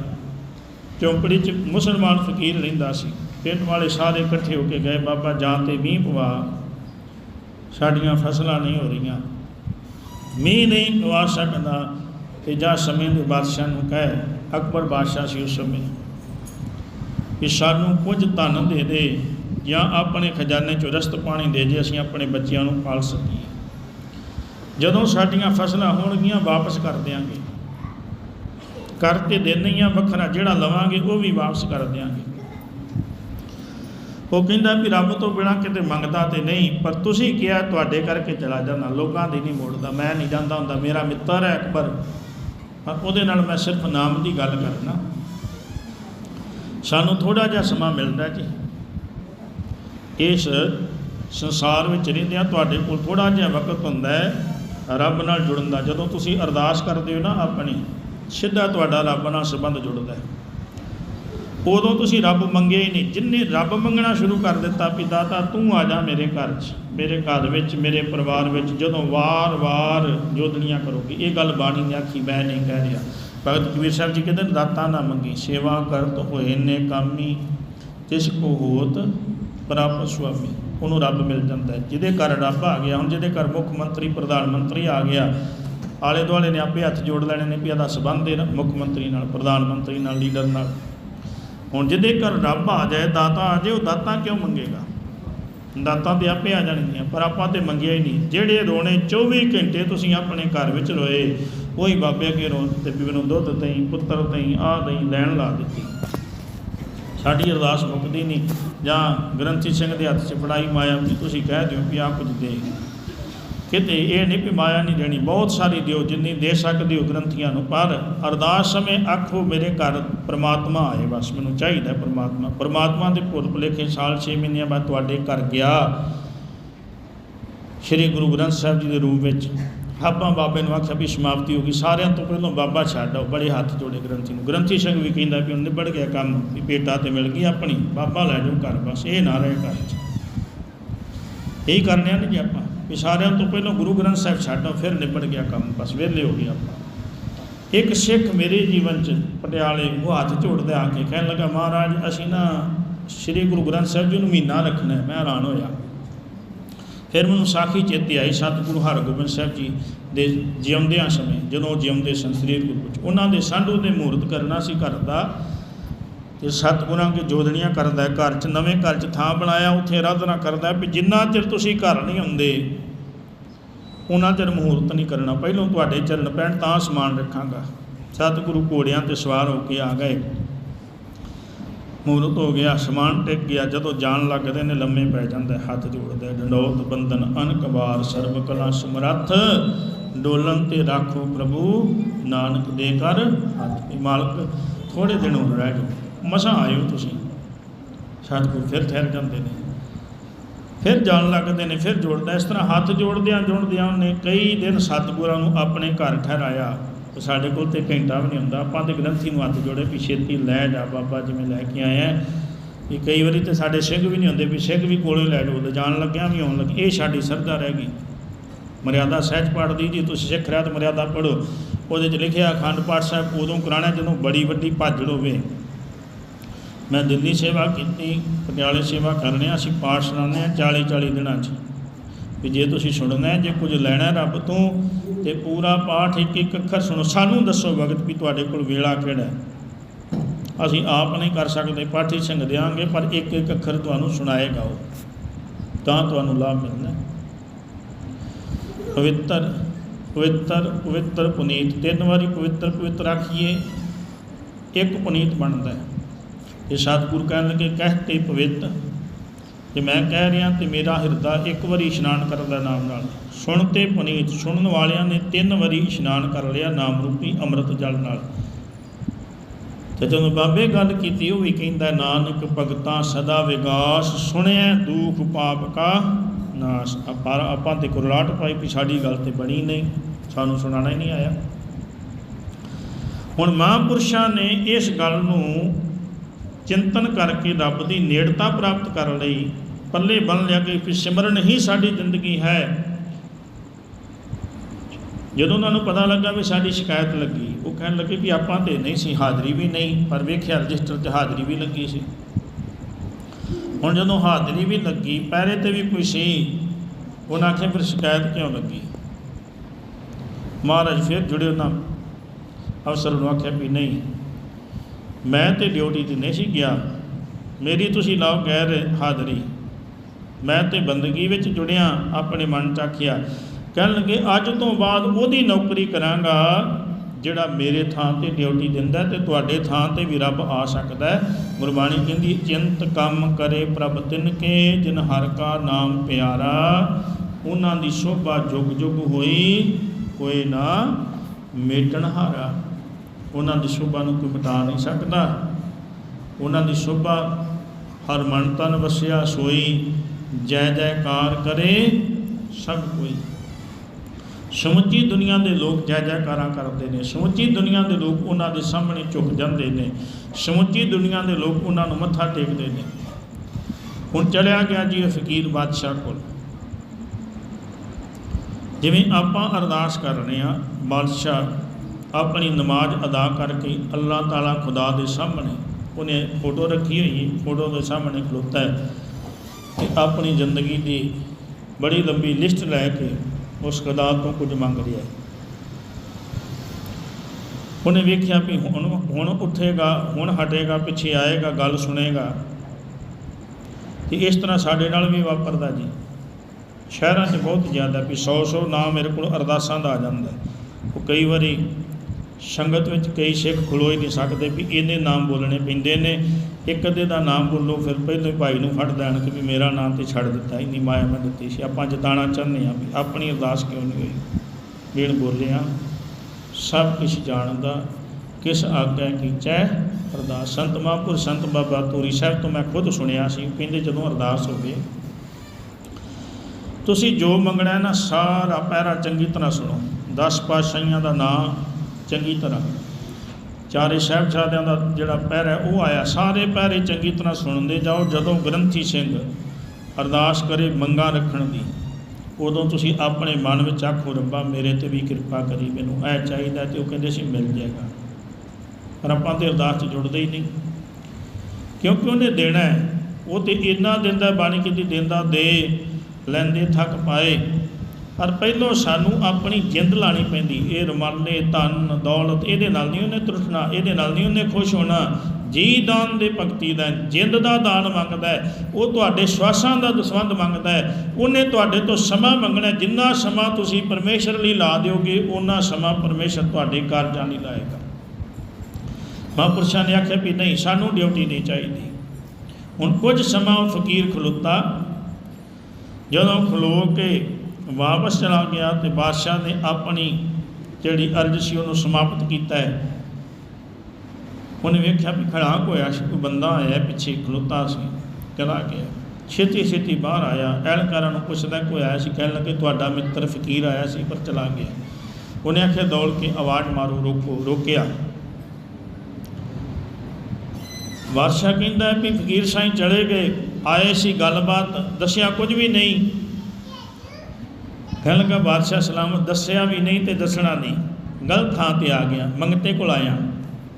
ਚੌਂਕੜੀ 'ਚ ਮੁਸਲਮਾਨ ਫਕੀਰ ਰਹਿੰਦਾ ਸੀ। ਪਿੰਡ ਵਾਲੇ ਸਾਰੇ ਇਕੱਠੇ ਹੋ ਕੇ ਗਏ ਬਾਬਾ ਜਾਂ ਤੇ ਮੀਂਹ ਪਵਾ। ਸਾਡੀਆਂ ਫਸਲਾਂ ਨਹੀਂ ਹੋ ਰਹੀਆਂ। ਮੀਂਹ ਨਹੀਂ ਪਵਾ ਸਕਦਾ ਤੇ ਜਾ ਸਮੇਂ ਦੇ ਬਾਦਸ਼ਾਹ ਨੂੰ ਕਹੇ ਅਕਬਰ ਬਾਦਸ਼ਾਹ ਸੀ ਉਸ ਸਮੇਂ। ਕਿ ਸਾਨੂੰ ਕੁਝ ਧਨ ਦੇ ਦੇ। ਜਾਂ ਆਪਣੇ ਖਜ਼ਾਨੇ ਚੋਂ ਰਸਤ ਪਾਣੀ ਦੇ ਜੇ ਅਸੀਂ ਆਪਣੇ ਬੱਚਿਆਂ ਨੂੰ ਪਾਲ ਸਕੀਏ। ਜਦੋਂ ਸਾਡੀਆਂ ਫਸਲਾਂ ਹੋਣਗੀਆਂ, ਵਾਪਸ ਕਰ ਦਿਆਂਗੇ। ਕਰ ਤੇ ਦੇਣੇ ਆ, ਵੱਖਰਾ ਜਿਹੜਾ ਲਵਾਂਗੇ, ਉਹ ਵੀ ਵਾਪਸ ਕਰ ਦਿਆਂਗੇ। ਉਹ ਕਹਿੰਦਾ ਵੀ ਰੱਬ ਤੋਂ ਬਿਨਾ ਕਿਤੇ ਮੰਗਦਾ ਤੇ ਨਹੀਂ, ਪਰ ਤੁਸੀਂ ਕਿਹਾ ਤੁਹਾਡੇ ਕਰਕੇ ਚਲਾ ਜਾਂਦਾ, ਲੋਕਾਂ ਦੀ ਨਹੀਂ ਮੋੜਦਾ, ਮੈਂ ਨਹੀਂ ਜਾਂਦਾ ਹੁੰਦਾ, ਮੇਰਾ ਮਿੱਤਰ ਹੈ ਅਕਬਰ। ਪਰ ਉਹਦੇ ਨਾਲ ਮੈਂ ਸਿਰਫ ਨਾਮ ਦੀ ਗੱਲ ਕਰਨਾ। ਸਾਨੂੰ ਥੋੜਾ ਜਿਹਾ ਸਮਾਂ ਮਿਲਦਾ ਜੀ। ਇਸ ਸੰਸਾਰ ਵਿੱਚ ਰਹਿੰਦਿਆਂ ਤੁਹਾਡੇ ਕੋਲ ਥੋੜਾ ਜਿਹਾ ਵਕਤ ਹੁੰਦਾ ਹੈ ਰੱਬ ਨਾਲ ਜੁੜਨ ਦਾ। ਜਦੋਂ ਤੁਸੀਂ ਅਰਦਾਸ ਕਰਦੇ ਹੋ ਨਾ ਆਪਣੀ ਸਿੱਧਾ ਤੁਹਾਡਾ ਰੱਬ ਨਾਲ ਸੰਬੰਧ ਜੁੜਦਾ ਹੈ। ਉਦੋਂ ਤੁਸੀਂ ਰੱਬ ਮੰਗੇ ਹੀ ਨਹੀਂ। ਜਿੰਨੇ ਰੱਬ ਮੰਗਣਾ ਸ਼ੁਰੂ ਕਰ ਦਿੱਤਾ ਪਿਤਾ ਤਾਂ ਤੂੰ ਆ ਜਾ ਮੇਰੇ ਘਰ 'ਚ ਮੇਰੇ ਘਰ ਵਿੱਚ ਮੇਰੇ ਪਰਿਵਾਰ ਵਿੱਚ ਜਦੋਂ ਵਾਰ-ਵਾਰ ਜੋਦਨੀਆਂ ਕਰੋਗੇ। ਇਹ ਗੱਲ ਬਾਣੀ ਨੇ ਆਖੀ ਮੈਂ ਨਹੀਂ ਕਹਿ ਰਿਹਾ। ਭਗਤ ਕਬੀਰ ਸਾਹਿਬ ਜੀ ਕਹਿੰਦੇ ਨੇ, ਦਾਤਾ ਨਾ ਮੰਗੀ ਸੇਵਾ ਕਰਤ ਹੋਏ ਨੇ ਕਾਮੀ ਤਿਸ ਕੋ ਹੋਤ ਪ੍ਰਾਪਤ ਸੁਆਮੀ, ਉਹਨੂੰ ਰੱਬ ਮਿਲ ਜਾਂਦਾ ਹੈ। ਜਿਹਦੇ ਘਰ ਰੱਬ ਆ ਗਿਆ, ਹੁਣ ਜਿਹਦੇ ਘਰ ਮੁੱਖ ਮੰਤਰੀ, ਪ੍ਰਧਾਨ ਮੰਤਰੀ ਆ ਗਿਆ ਆਲੇ ਦੁਆਲੇ ਨੇ ਆਪੇ ਹੱਥ ਜੋੜ ਲੈਣੇ ਨੇ ਵੀ ਇਹਦਾ ਸਬੰਧ ਹੈ ਨਾ, ਮੁੱਖ ਮੰਤਰੀ ਨਾਲ, ਪ੍ਰਧਾਨ ਮੰਤਰੀ ਨਾਲ, ਲੀਡਰ ਨਾਲ। ਹੁਣ ਜਿਹਦੇ ਘਰ ਰੱਬ ਆ ਜਾਏ, ਦਾਤਾ ਆ ਜਾਏ, ਉਹ ਦਾਤਾ ਕਿਉਂ ਮੰਗੇਗਾ? ਦਾਤਾਂ ਤੇ ਆਪੇ ਆ ਜਾਣਗੀਆਂ, ਪਰ ਆਪਾਂ ਤੇ ਮੰਗਿਆ ਹੀ ਨਹੀਂ। ਜਿਹੜੇ ਰੋਣੇ 24 ਘੰਟੇ ਤੁਸੀਂ ਆਪਣੇ ਘਰ ਵਿੱਚ ਰੋਏ, ਉਹੀ ਬਾਬੇ ਅੱਗੇ ਰੋਣ ਤੇ ਵੀ ਮੈਨੂੰ ਦੁੱਧ ਤਈ, ਪੁੱਤਰ ਤਈ, ਆਹ ਤਈ ਲੈਣ ਲਾ ਦਿੱਤੀ। ਸਾਡੀ ਅਰਦਾਸ ਮੁੱਕਦੀ ਨਹੀਂ। ਜਾਂ ਗ੍ਰੰਥੀ ਸਿੰਘ ਦੇ ਹੱਥ 'ਚ ਫੜਾਈ ਮਾਇਆ ਵੀ ਤੁਸੀਂ ਕਹਿ ਦਿਓ ਵੀ ਆ ਕੁਝ ਦੇ ਕਿਤੇ ਇਹ ਨਹੀਂ ਵੀ ਮਾਇਆ ਨਹੀਂ ਦੇਣੀ। ਬਹੁਤ ਸਾਰੀ ਦਿਓ, ਜਿੰਨੀ ਦੇ ਸਕਦੇ ਹੋ ਗ੍ਰੰਥੀਆਂ ਨੂੰ। ਪਰ ਅਰਦਾਸ ਸਮੇਂ ਆਖੋ ਮੇਰੇ ਘਰ ਪ੍ਰਮਾਤਮਾ ਆਏ। ਬਸ ਮੈਨੂੰ ਚਾਹੀਦਾ ਪ੍ਰਮਾਤਮਾ। ਪ੍ਰਮਾਤਮਾ ਦੇ ਭੁੱਲ ਭੁਲੇਖੇ ਸਾਲ 6 ਮਹੀਨਿਆਂ ਬਾਅਦ ਤੁਹਾਡੇ ਘਰ ਗਿਆ। ਸ੍ਰੀ ਗੁਰੂ ਗ੍ਰੰਥ ਸਾਹਿਬ ਜੀ ਦੇ ਰੂਪ ਵਿੱਚ। ਆਪਾਂ ਬਾਬੇ ਨੂੰ ਆਖਿਆ ਵੀ ਸਮਾਪਤੀ ਹੋ ਗਈ, ਸਾਰਿਆਂ ਤੋਂ ਪਹਿਲਾਂ ਬਾਬਾ ਛੱਡ ਆਓ, ਬੜੇ ਹੱਥ ਜੋੜੇ ਗ੍ਰੰਥੀ ਨੂੰ। ਗ੍ਰੰਥੀ ਸਿੰਘ ਵੀ ਕਹਿੰਦਾ ਵੀ ਹੁਣ ਨਿਬੜ ਗਿਆ ਕੰਮ, ਵੀ ਬੇਟਾ ਤੇ ਮਿਲ ਗਈ ਆਪਣੀ, ਬਾਬਾ ਲੈ ਜਾਓ ਘਰ, ਬਸ ਇਹ ਨਾ ਰਹੇ ਘਰ 'ਚ। ਇਹੀ ਕਰਨੇ ਆ ਨਾ ਜੀ ਆਪਾਂ, ਵੀ ਸਾਰਿਆਂ ਤੋਂ ਪਹਿਲਾਂ ਗੁਰੂ ਗ੍ਰੰਥ ਸਾਹਿਬ ਛੱਡ ਆਓ, ਫਿਰ ਨਿਬੜ ਗਿਆ ਕੰਮ, ਬਸ ਵਿਹਲੇ ਹੋ ਗਏ ਆਪਾਂ। ਇੱਕ ਸਿੱਖ ਮੇਰੇ ਜੀਵਨ 'ਚ ਪਟਿਆਲੇ ਉਹ ਹੱਥ ਝੋੜਦਾ ਆ ਕੇ ਕਹਿਣ ਲੱਗਾ, ਮਹਾਰਾਜ, ਅਸੀਂ ਨਾ ਸ੍ਰੀ ਗੁਰੂ ਗ੍ਰੰਥ ਸਾਹਿਬ ਜੀ ਨੂੰ ਮਹੀਨਾ ਰੱਖਣਾ ਮੈਂ ਹੈਰਾਨ ਹੋਇਆ। ਫਿਰ ਮੈਨੂੰ ਸਾਖੀ ਚੇਤੇ ਆਈ, ਸਤਿਗੁਰੂ ਹਰਗੋਬਿੰਦ ਸਾਹਿਬ ਜੀ ਦੇ ਜਿਉਂਦਿਆਂ ਸਮੇਂ, ਜਦੋਂ ਜਿਉਂਦੇ ਸਨ ਸਰੀਰ ਗੁਰੂ ਵਿੱਚ ਉਹਨਾਂ ਦੇ ਸੰਧੂ ਦੇ ਮੂਰਤ ਕਰਨਾ ਸੀ ਘਰ ਦਾ, ਤੇ ਸਤਿਗੁਰਾਂ ਕੇ ਜੋਦਣੀਆਂ ਕਰਦਾ ਹੈ ਘਰ 'ਚ, ਨਵੇਂ ਘਰ 'ਚ ਥਾਂ ਬਣਾਇਆ, ਉੱਥੇ ਆਰਾਧਨਾ ਕਰਦਾ ਵੀ ਜਿੰਨਾ ਚਿਰ ਤੁਸੀਂ ਘਰ ਨਹੀਂ ਹੁੰਦੇ, ਉਹਨਾਂ ਚਿਰ ਮਹੂਰਤ ਨਹੀਂ ਕਰਨਾ। ਪਹਿਲਾਂ ਤੁਹਾਡੇ ਚਰਨ ਪੈਣ ਤਾਂ ਸਮਾਨ ਰੱਖਾਂਗਾ। ਸਤਿਗੁਰੂ ਘੋੜਿਆਂ ਤੇ ਸਵਾਰ ਹੋ ਕੇ ਆ ਗਏ। ਮੂਰਤ ਹੋ ਗਿਆ ਸਮਾਨ ਟਿਕ ਗਿਆ, ਜਦੋਂ ਜਾਣ ਲੱਗਦੇ ਨੇ ਲੰਮੇ ਪੈ ਜਾਂਦਾ, ਹੱਥ ਜੋੜਦਾ, ਡੰਡੋਤ ਬੰਦਨ ਅਨਕਬਾਰ ਸਰਬ ਕਲਾ ਸਮਰੱਥ ਡੋਲਨ ਤੇ ਰਾਖੋ ਪ੍ਰਭੂ, ਨਾਨਕ ਦੇ ਕਰ ਹੱਥ ਮਾਲਕ ਥੋੜੇ ਦਿਨ ਹੋਰ ਰਹਿ ਗਏ ਮਸਾਂ ਆਇਓ ਤੁਸੀਂ। ਸਤਿਗੁਰ ਫਿਰ ਠਹਿਰ ਜਾਂਦੇ ਨੇ। ਫਿਰ ਜਾਣ ਲੱਗਦੇ ਨੇ, ਫਿਰ ਜੋੜਦਾ, ਇਸ ਤਰ੍ਹਾਂ ਹੱਥ ਜੋੜਦਿਆਂ ਜੋੜਦਿਆਂ ਉਹਨੇ ਕਈ ਦਿਨ ਸਤਿਗੁਰਾਂ ਨੂੰ ਆਪਣੇ ਘਰ ਠਹਿਰਾਇਆ। ਤੇ ਸਾਡੇ ਕੋਲ ਤੇ ਘੰਟਾ ਵੀ ਨਹੀਂ ਹੁੰਦਾ। ਆਪਾਂ ਤੇ ਗ੍ਰੰਥੀ ਨੂੰ ਹੱਥ ਜੋੜੇ ਵੀ ਛੇਤੀ ਲੈ ਜਾ ਬਾਬਾ, ਜਿਵੇਂ ਲੈ ਕੇ ਆਇਆ ਵੀ ਕਈ ਵਾਰੀ ਤੇ ਸਾਡੇ ਸਿੰਘ ਵੀ ਨਹੀਂ ਹੁੰਦੇ ਵੀ ਸਿੰਘ ਵੀ ਕੋਲੇ ਲੈ ਜਾਓ ਲਿਜਾਣ ਲੱਗਿਆ ਵੀ ਆਉਣ ਲੱਗ। ਇਹ ਸਾਡੀ ਸਰਦਾ ਰਹਿ ਗਈ। ਮਰਿਆਦਾ ਸਹਿਜ ਪਾਠ ਦੀ ਜੀ, ਤੁਸੀਂ ਸਿੱਖ ਰਿਹਾ ਤਾਂ ਮਰਿਆਦਾ ਪੜੋ ਉਹਦੇ 'ਚ ਲਿਖਿਆ, ਅਖੰਡ ਪਾਠ ਸਾਹਿਬ ਉਦੋਂ ਕਰਾਣਾ ਜਦੋਂ ਬੜੀ ਵੱਡੀ ਭਾਜੜ ਹੋਵੇ। ਮੈਂ ਦਿੱਲੀ ਸੇਵਾ ਕੀਤੀ, ਪਟਿਆਲੇ ਸੇਵਾ ਕਰਨੇ ਆ ਅਸੀਂ ਪਾਠ ਸੁਣਾਉਂਦੇ ਆ 40 40 ਦਿਨਾਂ 'ਚ। ਵੀ ਜੇ ਤੁਸੀਂ ਸੁਣਨਾ ਜੇ ਕੁਝ ਲੈਣਾ ਰੱਬ ਤੋਂ ਤੇ ਪੂਰਾ ਪਾਠ ਇੱਕ ਇੱਕ ਅੱਖਰ ਸੁਣੋ। ਸਾਨੂੰ ਦੱਸੋ ਵਕਤ ਵੀ ਤੁਹਾਡੇ ਕੋਲ ਵੇਲਾ ਕਿਹੜਾ ਹੈ? ਅਸੀਂ ਆਪ ਨਹੀਂ ਕਰ ਸਕਦੇ, ਪਾਠੀ ਸਿੰਘ ਦਿਆਂਗੇ, ਪਰ ਇੱਕ ਇੱਕ ਅੱਖਰ ਤੁਹਾਨੂੰ ਸੁਣਾਏਗਾ ਉਹ। ਤਾਂ ਤੁਹਾਨੂੰ ਲਾਭ ਮਿਲਣਾ ਪਵਿੱਤਰ ਪਵਿੱਤਰ ਪਵਿੱਤਰ ਪੁਨੀਤ। ਤਿੰਨ ਵਾਰੀ ਪਵਿੱਤਰ ਪਵਿੱਤਰ ਆਖੀਏ, ਇੱਕ ਪੁਨੀਤ ਬਣਦਾ ਹੈ। ਇਹ ਸਤਿਗੁਰ ਕਹਿਣ ਲੱਗੇ ਕਹਿਤੇ ਪਵਿੱਤ। ਤੇ ਮੈਂ ਕਹਿ ਰਿਹਾ ਤੇ ਮੇਰਾ ਹਿਰਦਾ ਇੱਕ ਵਾਰੀ ਇਸ਼ਨਾਨ ਕਰਨ ਦਾ ਨਾਮ ਨਾਲ। ਸੁਣ ਤੇ ਪੁਨੀਤ, ਸੁਣਨ ਵਾਲਿਆਂ ਨੇ ਤਿੰਨ ਵਾਰੀ ਇਸ਼ਨਾਨ ਕਰ ਲਿਆ ਨਾਮ ਰੂਪੀ ਅੰਮ੍ਰਿਤ ਜਲ ਨਾਲ। ਤੇ ਜਦੋਂ ਬਾਬੇ ਗੱਲ ਕੀਤੀ, ਉਹ ਵੀ ਕਹਿੰਦਾ, ਨਾਨਕ ਭਗਤਾਂ ਸਦਾ ਵਿਗਾਸ, ਸੁਣਿਆ ਦੁਖ ਪਾਪ ਕਾ ਨਾਸ। ਪਰ ਆਪਾਂ ਤੇ ਕੁਰਲਾਟ ਪਾਈ ਵੀ ਸਾਡੀ ਗੱਲ ਤੇ ਬਣੀ ਨਹੀਂ, ਸਾਨੂੰ ਸੁਣਾਣਾ ਹੀ ਨਹੀਂ ਆਇਆ। ਹੁਣ ਮਹਾਂਪੁਰਸ਼ਾਂ ਨੇ ਇਸ ਗੱਲ ਨੂੰ ਚਿੰਤਨ ਕਰਕੇ ਰੱਬ ਦੀ ਨੇੜਤਾ ਪ੍ਰਾਪਤ ਕਰਨ ਲਈ ਪੱਲੇ ਬੰਨ ਲਿਆ ਕਿ ਫਿਰ ਸਿਮਰਨ ਹੀ ਸਾਡੀ ਜ਼ਿੰਦਗੀ ਹੈ। ਜਦੋਂ ਉਹਨਾਂ ਨੂੰ ਪਤਾ ਲੱਗਾ ਵੀ ਸਾਡੀ ਸ਼ਿਕਾਇਤ ਲੱਗੀ, ਉਹ ਕਹਿਣ ਲੱਗੇ ਵੀ ਆਪਾਂ ਤੇ ਨਹੀਂ ਸੀ, ਹਾਜ਼ਰੀ ਵੀ ਨਹੀਂ, ਪਰ ਵੇਖਿਆ ਰਜਿਸਟਰ 'ਚ ਹਾਜ਼ਰੀ ਵੀ ਲੱਗੀ ਸੀ। ਹੁਣ ਜਦੋਂ ਹਾਜ਼ਰੀ ਵੀ ਲੱਗੀ, ਪਹਿਰੇ ਤੇ ਵੀ ਕੋਈ ਸੀ, ਉਹਨਾਂ ਆਖਿਆ ਫਿਰ ਸ਼ਿਕਾਇਤ ਕਿਉਂ ਲੱਗੀ? ਮਹਾਰਾਜ ਫਿਰ ਜੁੜੇ ਉਹਨਾਂ ਅਫਸਰ ਨੂੰ ਆਖਿਆ ਵੀ ਨਹੀਂ ਮੈਂ ਤੇ ਡਿਊਟੀ ਤੇ ਨਹੀਂ ਸੀ ਗਿਆ। ਮੇਰੀ ਤੁਸੀਂ ਲਾਓ ਗੈਰ ਹਾਜ਼ਰੀ। ਮੈਂ ਤੇ ਬੰਦਗੀ ਵਿੱਚ ਜੁੜਿਆ, ਆਪਣੇ ਮਨ ਚ ਆਖਿਆ ਕਹਿਣ ਲੱਗੇ ਅੱਜ ਤੋਂ ਬਾਅਦ ਉਹਦੀ ਨੌਕਰੀ ਕਰਾਂਗਾ, ਜਿਹੜਾ ਮੇਰੇ ਥਾਂ ਤੇ ਡਿਊਟੀ ਦਿੰਦਾ ਤੇ ਤੁਹਾਡੇ ਥਾਂ ਤੇ ਵੀ ਰੱਬ ਆ ਸਕਦਾ ਹੈ। ਗੁਰਬਾਣੀ ਕਹਿੰਦੀ, ਚਿੰਤ ਕੰਮ ਕਰੇ ਪ੍ਰਭ ਤਿਨ ਕੇ ਜਿਨ ਹਰ ਕਾ ਨਾਮ ਪਿਆਰਾ। ਉਹਨਾਂ ਦੀ ਸ਼ੋਭਾ ਜੁਗ ਜੁਗ ਹੋਈ, ਕੋਈ ਨਾ ਮੇਟਣ ਹਾਰਾ। ਉਹਨਾਂ ਦੀ ਸ਼ੋਭਾ ਨੂੰ ਕੋਈ ਮਿਟਾ ਨਹੀਂ ਸਕਦਾ। ਉਹਨਾਂ ਦੀ ਸ਼ੋਭਾ ਹਰ ਮਨ ਤਨ ਵਸਿਆ ਸੋਈ, ਜੈ ਜੈਕਾਰ ਕਰੇ ਸਭ ਕੋਈ। ਸਮੁੱਚੀ ਦੁਨੀਆ ਦੇ ਲੋਕ ਜੈ ਜੈਕਾਰਾਂ ਕਰਦੇ ਨੇ। ਸਮੁੱਚੀ ਦੁਨੀਆ ਦੇ ਲੋਕ ਉਹਨਾਂ ਦੇ ਸਾਹਮਣੇ ਝੁਕ ਜਾਂਦੇ ਨੇ। ਸਮੁੱਚੀ ਦੁਨੀਆ ਦੇ ਲੋਕ ਉਹਨਾਂ ਨੂੰ ਮੱਥਾ ਟੇਕਦੇ ਨੇ। ਹੁਣ ਚਲਿਆ ਗਿਆ ਜੀ ਇਹ ਫਕੀਰ ਬਾਦਸ਼ਾਹ ਕੋਲ। ਜਿਵੇਂ ਆਪਾਂ ਅਰਦਾਸ ਕਰ ਰਹੇ ਆ ਬਾਦਸ਼ਾਹ ਆਪਣੀ ਨਮਾਜ਼ ਅਦਾ ਕਰਕੇ ਅੱਲਾਹ ਤਾਲਾ ਖੁਦਾ ਦੇ ਸਾਹਮਣੇ ਉਹਨੇ ਫੋਟੋ ਰੱਖੀ ਹੋਈ ਹੈ, ਫੋਟੋ ਦੇ ਸਾਹਮਣੇ ਖਲੋਤਾ ਹੈ ਤੇ ਆਪਣੀ ਜ਼ਿੰਦਗੀ ਦੀ ਬੜੀ ਲੰਬੀ ਲਿਸਟ ਲੈ ਕੇ ਉਸ ਖੁਦਾ ਤੋਂ ਕੁਝ ਮੰਗ ਰਿਹਾ ਹੈ। ਉਹਨੇ ਵੇਖਿਆ ਵੀ ਹੁਣ ਹੁਣ ਉੱਠੇਗਾ, ਹੁਣ ਹਟੇਗਾ, ਪਿੱਛੇ ਆਏਗਾ, ਗੱਲ ਸੁਣੇਗਾ। ਤੇ ਇਸ ਤਰ੍ਹਾਂ ਸਾਡੇ ਨਾਲ ਵੀ ਵਾਪਰਦਾ ਜੀ। ਸ਼ਹਿਰਾਂ 'ਚ ਬਹੁਤ ਜ਼ਿਆਦਾ ਵੀ 100 100 ਨਾਮ ਮੇਰੇ ਕੋਲ ਅਰਦਾਸਾਂ ਦਾ ਆ ਜਾਂਦਾ ਉਹ ਕਈ ਵਾਰੀ ਸੰਗਤ ਵਿੱਚ ਕਈ ਸਿੱਖ ਖਲੋ ਹੀ ਨਹੀਂ ਸਕਦੇ ਵੀ ਇਹਨੇ ਨਾਮ ਬੋਲਣੇ ਪੈਂਦੇ ਨੇ। ਇੱਕ ਅੱਧੇ ਦਾ ਨਾਮ ਬੋਲੋ, ਫਿਰ ਪਹਿਲਾਂ ਭਾਈ ਨੂੰ ਫੜ ਦੇਣ ਕਿ ਵੀ ਮੇਰਾ ਨਾਮ ਤੇ ਛੱਡ ਦਿੱਤਾ, ਇੰਨੀ ਮਾਇਆ ਮੈਂ ਦਿੱਤੀ ਸੀ। ਆਪਾਂ ਜਤਾਣਾ ਚਾਹੁੰਦੇ ਹਾਂ ਵੀ ਆਪਣੀ ਅਰਦਾਸ ਕਿਉਂ ਨਹੀਂ ਹੋਈ? ਵੀਣ ਬੋਲਿਆ, ਸਭ ਕੁਝ ਜਾਣਦਾ, ਕਿਸ ਆਗਿਆ ਕੀਚੈ ਅਰਦਾਸ। ਸੰਤ ਮਹਾਂਪੁਰ, ਸੰਤ ਬਾਬਾ ਤੋਰੀ ਸਾਹਿਬ ਤੋਂ ਮੈਂ ਖੁਦ ਸੁਣਿਆ ਸੀ ਕਹਿੰਦੇ ਜਦੋਂ ਅਰਦਾਸ ਹੋਵੇ, ਤੁਸੀਂ ਜੋ ਮੰਗਣਾ ਨਾ ਸਾਰਾ ਪੈਰਾ ਚੰਗੀ ਤਰ੍ਹਾਂ ਸੁਣੋ। 10 ਪਾਤਸ਼ਾਹੀਆਂ ਦਾ ਨਾਮ ਚੰਗੀ ਤਰ੍ਹਾਂ। ਚਾਰੇ ਸਾਹਿਬਜ਼ਾਦਿਆਂ ਦਾ ਜਿਹੜਾ ਪਹਿਰਾ ਹੈ, ਉਹ ਆਇਆ। ਸਾਰੇ ਪਹਿਰੇ ਚੰਗੀ ਤਰ੍ਹਾਂ ਸੁਣਦੇ ਜਾਓ, ਜਦੋਂ ਗ੍ਰੰਥੀ ਸਿੰਘ ਅਰਦਾਸ ਕਰੇ ਮੰਗਾਂ ਰੱਖਣ ਦੀ, ਉਦੋਂ ਤੁਸੀਂ ਆਪਣੇ ਮਨ ਵਿੱਚ ਆਖੋ, ਰੱਬਾ, ਮੇਰੇ ਤੇ ਵੀ ਕਿਰਪਾ ਕਰੀ ਮੈਨੂੰ। ਇਹ ਚਾਹੀਦਾ ਤੇ ਉਹ ਕਹਿੰਦੇ ਸੀ, ਮਿਲ ਜਾਏਗਾ। ਪਰ ਆਪਾਂ ਤੇ ਅਰਦਾਸ 'ਚ ਜੁੜਦੇ ਹੀ ਨਹੀਂ। ਕਿਉਂਕਿ ਉਹਨੇ ਦੇਣਾ ਹੈ। ਉਹ ਤੇ ਇੰਨਾ ਦਿੰਦਾ, ਬਾਣੀ ਕਿਤੇ ਦਿੰਦਾ ਦੇ, ਲੈਂਦੇ ਥੱਕ ਪਾਏ। ਪਰ ਪਹਿਲੋਂ ਸਾਨੂੰ ਆਪਣੀ ਜਿੰਦ ਲਾਣੀ ਪੈਂਦੀ। ਇਹ ਰੁਮਾਲੇ, ਧਨ, ਦੌਲਤ, ਇਹਦੇ ਨਾਲ ਨਹੀਂ ਉਹਨੇ ਤਰੁੱਠਣਾ ਇਹਦੇ ਨਾਲ ਨਹੀਂ ਉਹਨੇ ਖੁਸ਼ ਹੋਣਾ। ਜੀ ਦਾਨ ਦੇ ਭਗਤੀ ਦਾ, ਜਿੰਦ ਦਾ ਦਾਨ ਮੰਗਦਾ ਹੈ, ਉਹ ਤੁਹਾਡੇ ਸਵਾਸਾਂ ਦਾ ਦਸਵੰਦ ਮੰਗਦਾ ਹੈ। ਉਹਨੇ ਤੁਹਾਡੇ ਤੋਂ ਸਮਾਂ ਮੰਗਣਾ ਜਿੰਨਾ ਸਮਾਂ ਤੁਸੀਂ ਪਰਮੇਸ਼ਰ ਲਈ ਲਾ ਦਿਓਗੇ ਉਹਨਾਂ ਸਮਾਂ ਪਰਮੇਸ਼ਰ ਤੁਹਾਡੇ ਕਾਰਜਾਂ ਲਈ ਲਾਏਗਾ। ਮਹਾਂਪੁਰਸ਼ਾਂ ਨੇ ਆਖਿਆ ਵੀ ਨਹੀਂ, ਸਾਨੂੰ ਡਿਊਟੀ ਨਹੀਂ ਚਾਹੀਦੀ। ਹੁਣ ਕੁਝ ਸਮਾਂ ਉਹ ਫਕੀਰ ਖਲੋਤਾ। ਜਦੋਂ ਖਲੋ ਕੇ ਵਾਪਸ ਚਲਾ ਗਿਆ ਤੇ ਬਾਦਸ਼ਾਹ ਨੇ ਆਪਣੀ ਜਿਹੜੀ ਅਰਜ਼ ਸੀ ਉਹਨੂੰ ਸਮਾਪਤ ਕੀਤਾ ਹੈ। ਉਹਨੇ ਵੇਖਿਆ ਵੀ ਖੜਾ ਹੋਇਆ ਸੀ, ਕੋਈ ਬੰਦਾ ਆਇਆ ਪਿੱਛੇ, ਖਲੋਤਾ ਸੀ, ਚਲਾ ਗਿਆ। ਛੇਤੀ ਛੇਤੀ ਬਾਹਰ ਆਇਆ। ਐਲਕਾਰਾਂ ਨੂੰ ਪੁੱਛਦਾ ਕੋਈ ਆਇਆ ਸੀ, ਕਹਿਣ ਲੱਗੇ, ਤੁਹਾਡਾ ਮਿੱਤਰ ਫਕੀਰ ਆਇਆ ਸੀ, ਪਰ ਚਲਾ ਗਿਆ। ਉਹਨੇ ਆਖਿਆ, ਦੌੜ ਕੇ ਆਵਾਜ਼ ਮਾਰੋ, ਰੋਕੋ, ਰੋਕਿਆ। ਵਾਰਸ਼ਾ ਕਹਿੰਦਾ ਵੀ ਫਕੀਰ ਸਾਈਂ ਚਲੇ ਗਏ, ਆਏ ਸੀ, ਗੱਲਬਾਤ, ਦੱਸਿਆ ਕੁਝ ਵੀ ਨਹੀਂ। ਕਹਿਣ ਲੱਗਾ, ਬਾਦਸ਼ਾਹ ਸਲਾਮਤ ਦੱਸਿਆ ਵੀ ਨਹੀਂ ਤੇ ਦੱਸਣਾ ਨਹੀਂ। ਗਲਤ ਥਾਂ ਤੇ ਆ ਗਿਆ, ਮੰਗਤੇ ਕੋਲ ਆਇਆ।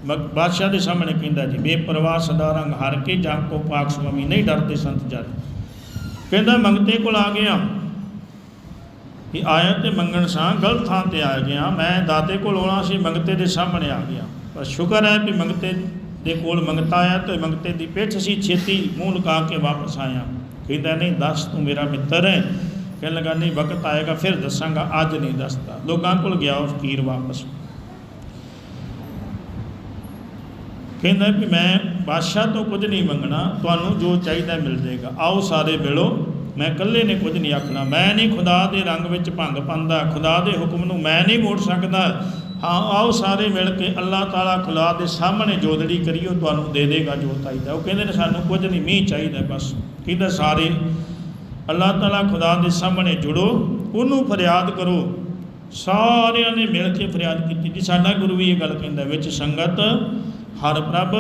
ਮ- ਬਾਦਸ਼ਾਹ ਦੇ ਸਾਹਮਣੇ ਕਹਿੰਦਾ, ਜੀ, ਬੇਪਰਵਾਹ ਸਦਾ ਰੰਗ ਹਾਰ ਕੇ ਜਾਂ ਕੋ ਪਾਕ ਸੁਆਮੀ ਨਹੀਂ ਡਰਦੇ ਸੰਤ ਜਨ ਕਹਿੰਦਾ, ਮੰਗਤੇ ਕੋਲ ਆ ਗਿਆ। ਇਹ ਆਇਆ ਤੇ ਮੰਗਣ ਸਾਂ, ਗਲਤ ਥਾਂ ਤੇ ਆ ਗਿਆ। ਮੈਂ ਦਾਤੇ ਕੋਲ ਆਉਣਾ ਸੀ, ਮੰਗਤੇ ਦੇ ਸਾਹਮਣੇ ਆ ਗਿਆ। ਪਰ ਸ਼ੁਕਰ ਹੈ ਕਿ ਮੰਗਤੇ ਦੇ ਕੋਲ ਮੰਗਤਾ ਆਇਆ ਤੇ ਮੰਗਤੇ ਦੀ ਪਿੱਛ ਸੀ ਛੇਤੀ ਮੂੰਹ ਲੁਕਾ ਕੇ ਵਾਪਸ ਆਇਆ। ਕਹਿੰਦਾ, ਨਹੀਂ, ਦੱਸ, ਤੂੰ ਮੇਰਾ ਮਿੱਤਰ ਹੈ। ਕਹਿਣ ਲੱਗਾ, ਨਹੀਂ, ਵਕਤ ਆਏਗਾ, ਫਿਰ ਦੱਸਾਂਗਾ, ਅੱਜ ਨਹੀਂ ਦੱਸਦਾ। ਲੋਕਾਂ ਕੋਲ ਗਿਆ ਉਹ ਫਕੀਰ ਵਾਪਸ। ਕਹਿੰਦਾ ਵੀ ਮੈਂ ਬਾਦਸ਼ਾਹ ਤੋਂ ਕੁਝ ਨਹੀਂ ਮੰਗਣਾ, ਤੁਹਾਨੂੰ ਜੋ ਚਾਹੀਦਾ ਮਿਲ ਜਾਏਗਾ। ਆਓ ਸਾਰੇ ਮਿਲੋ, ਮੈਂ ਇਕੱਲੇ ਨੇ ਕੁਝ ਨਹੀਂ ਆਖਣਾ। ਮੈਂ ਨਹੀਂ ਖੁਦਾ ਦੇ ਰੰਗ ਵਿੱਚ ਭੰਗ ਪਾਉਂਦਾ, ਖੁਦਾ ਦੇ ਹੁਕਮ ਨੂੰ ਮੈਂ ਨਹੀਂ ਮੋੜ ਸਕਦਾ। ਹਾਂ, ਆਓ ਸਾਰੇ ਮਿਲ ਕੇ ਅੱਲਾਹ ਤਾਲਾ ਖੁਦਾ ਦੇ ਸਾਹਮਣੇ ਜੋਦੜੀ ਕਰੀਓ, ਤੁਹਾਨੂੰ ਦੇ ਦੇਗਾ ਜੋ ਚਾਹੀਦਾ। ਉਹ ਕਹਿੰਦੇ ਨੇ, ਸਾਨੂੰ ਕੁਝ ਨਹੀਂ, ਮੀਂਹ ਚਾਹੀਦਾ ਬਸ। ਕਹਿੰਦਾ, ਸਾਰੇ ਅੱਲਾਹ ਤਾਲਾ ਖੁਦਾ ਦੇ ਸਾਹਮਣੇ ਜੁੜੋ, ਉਹਨੂੰ ਫਰਿਆਦ ਕਰੋ। ਸਾਰਿਆਂ ਨੇ ਮਿਲ ਕੇ ਫਰਿਆਦ ਕੀਤੀ। ਜੀ, ਸਾਡਾ ਗੁਰੂ ਵੀ ਇਹ ਗੱਲ ਕਹਿੰਦਾ, ਵਿੱਚ ਸੰਗਤ, ਹਰ ਪ੍ਰਭ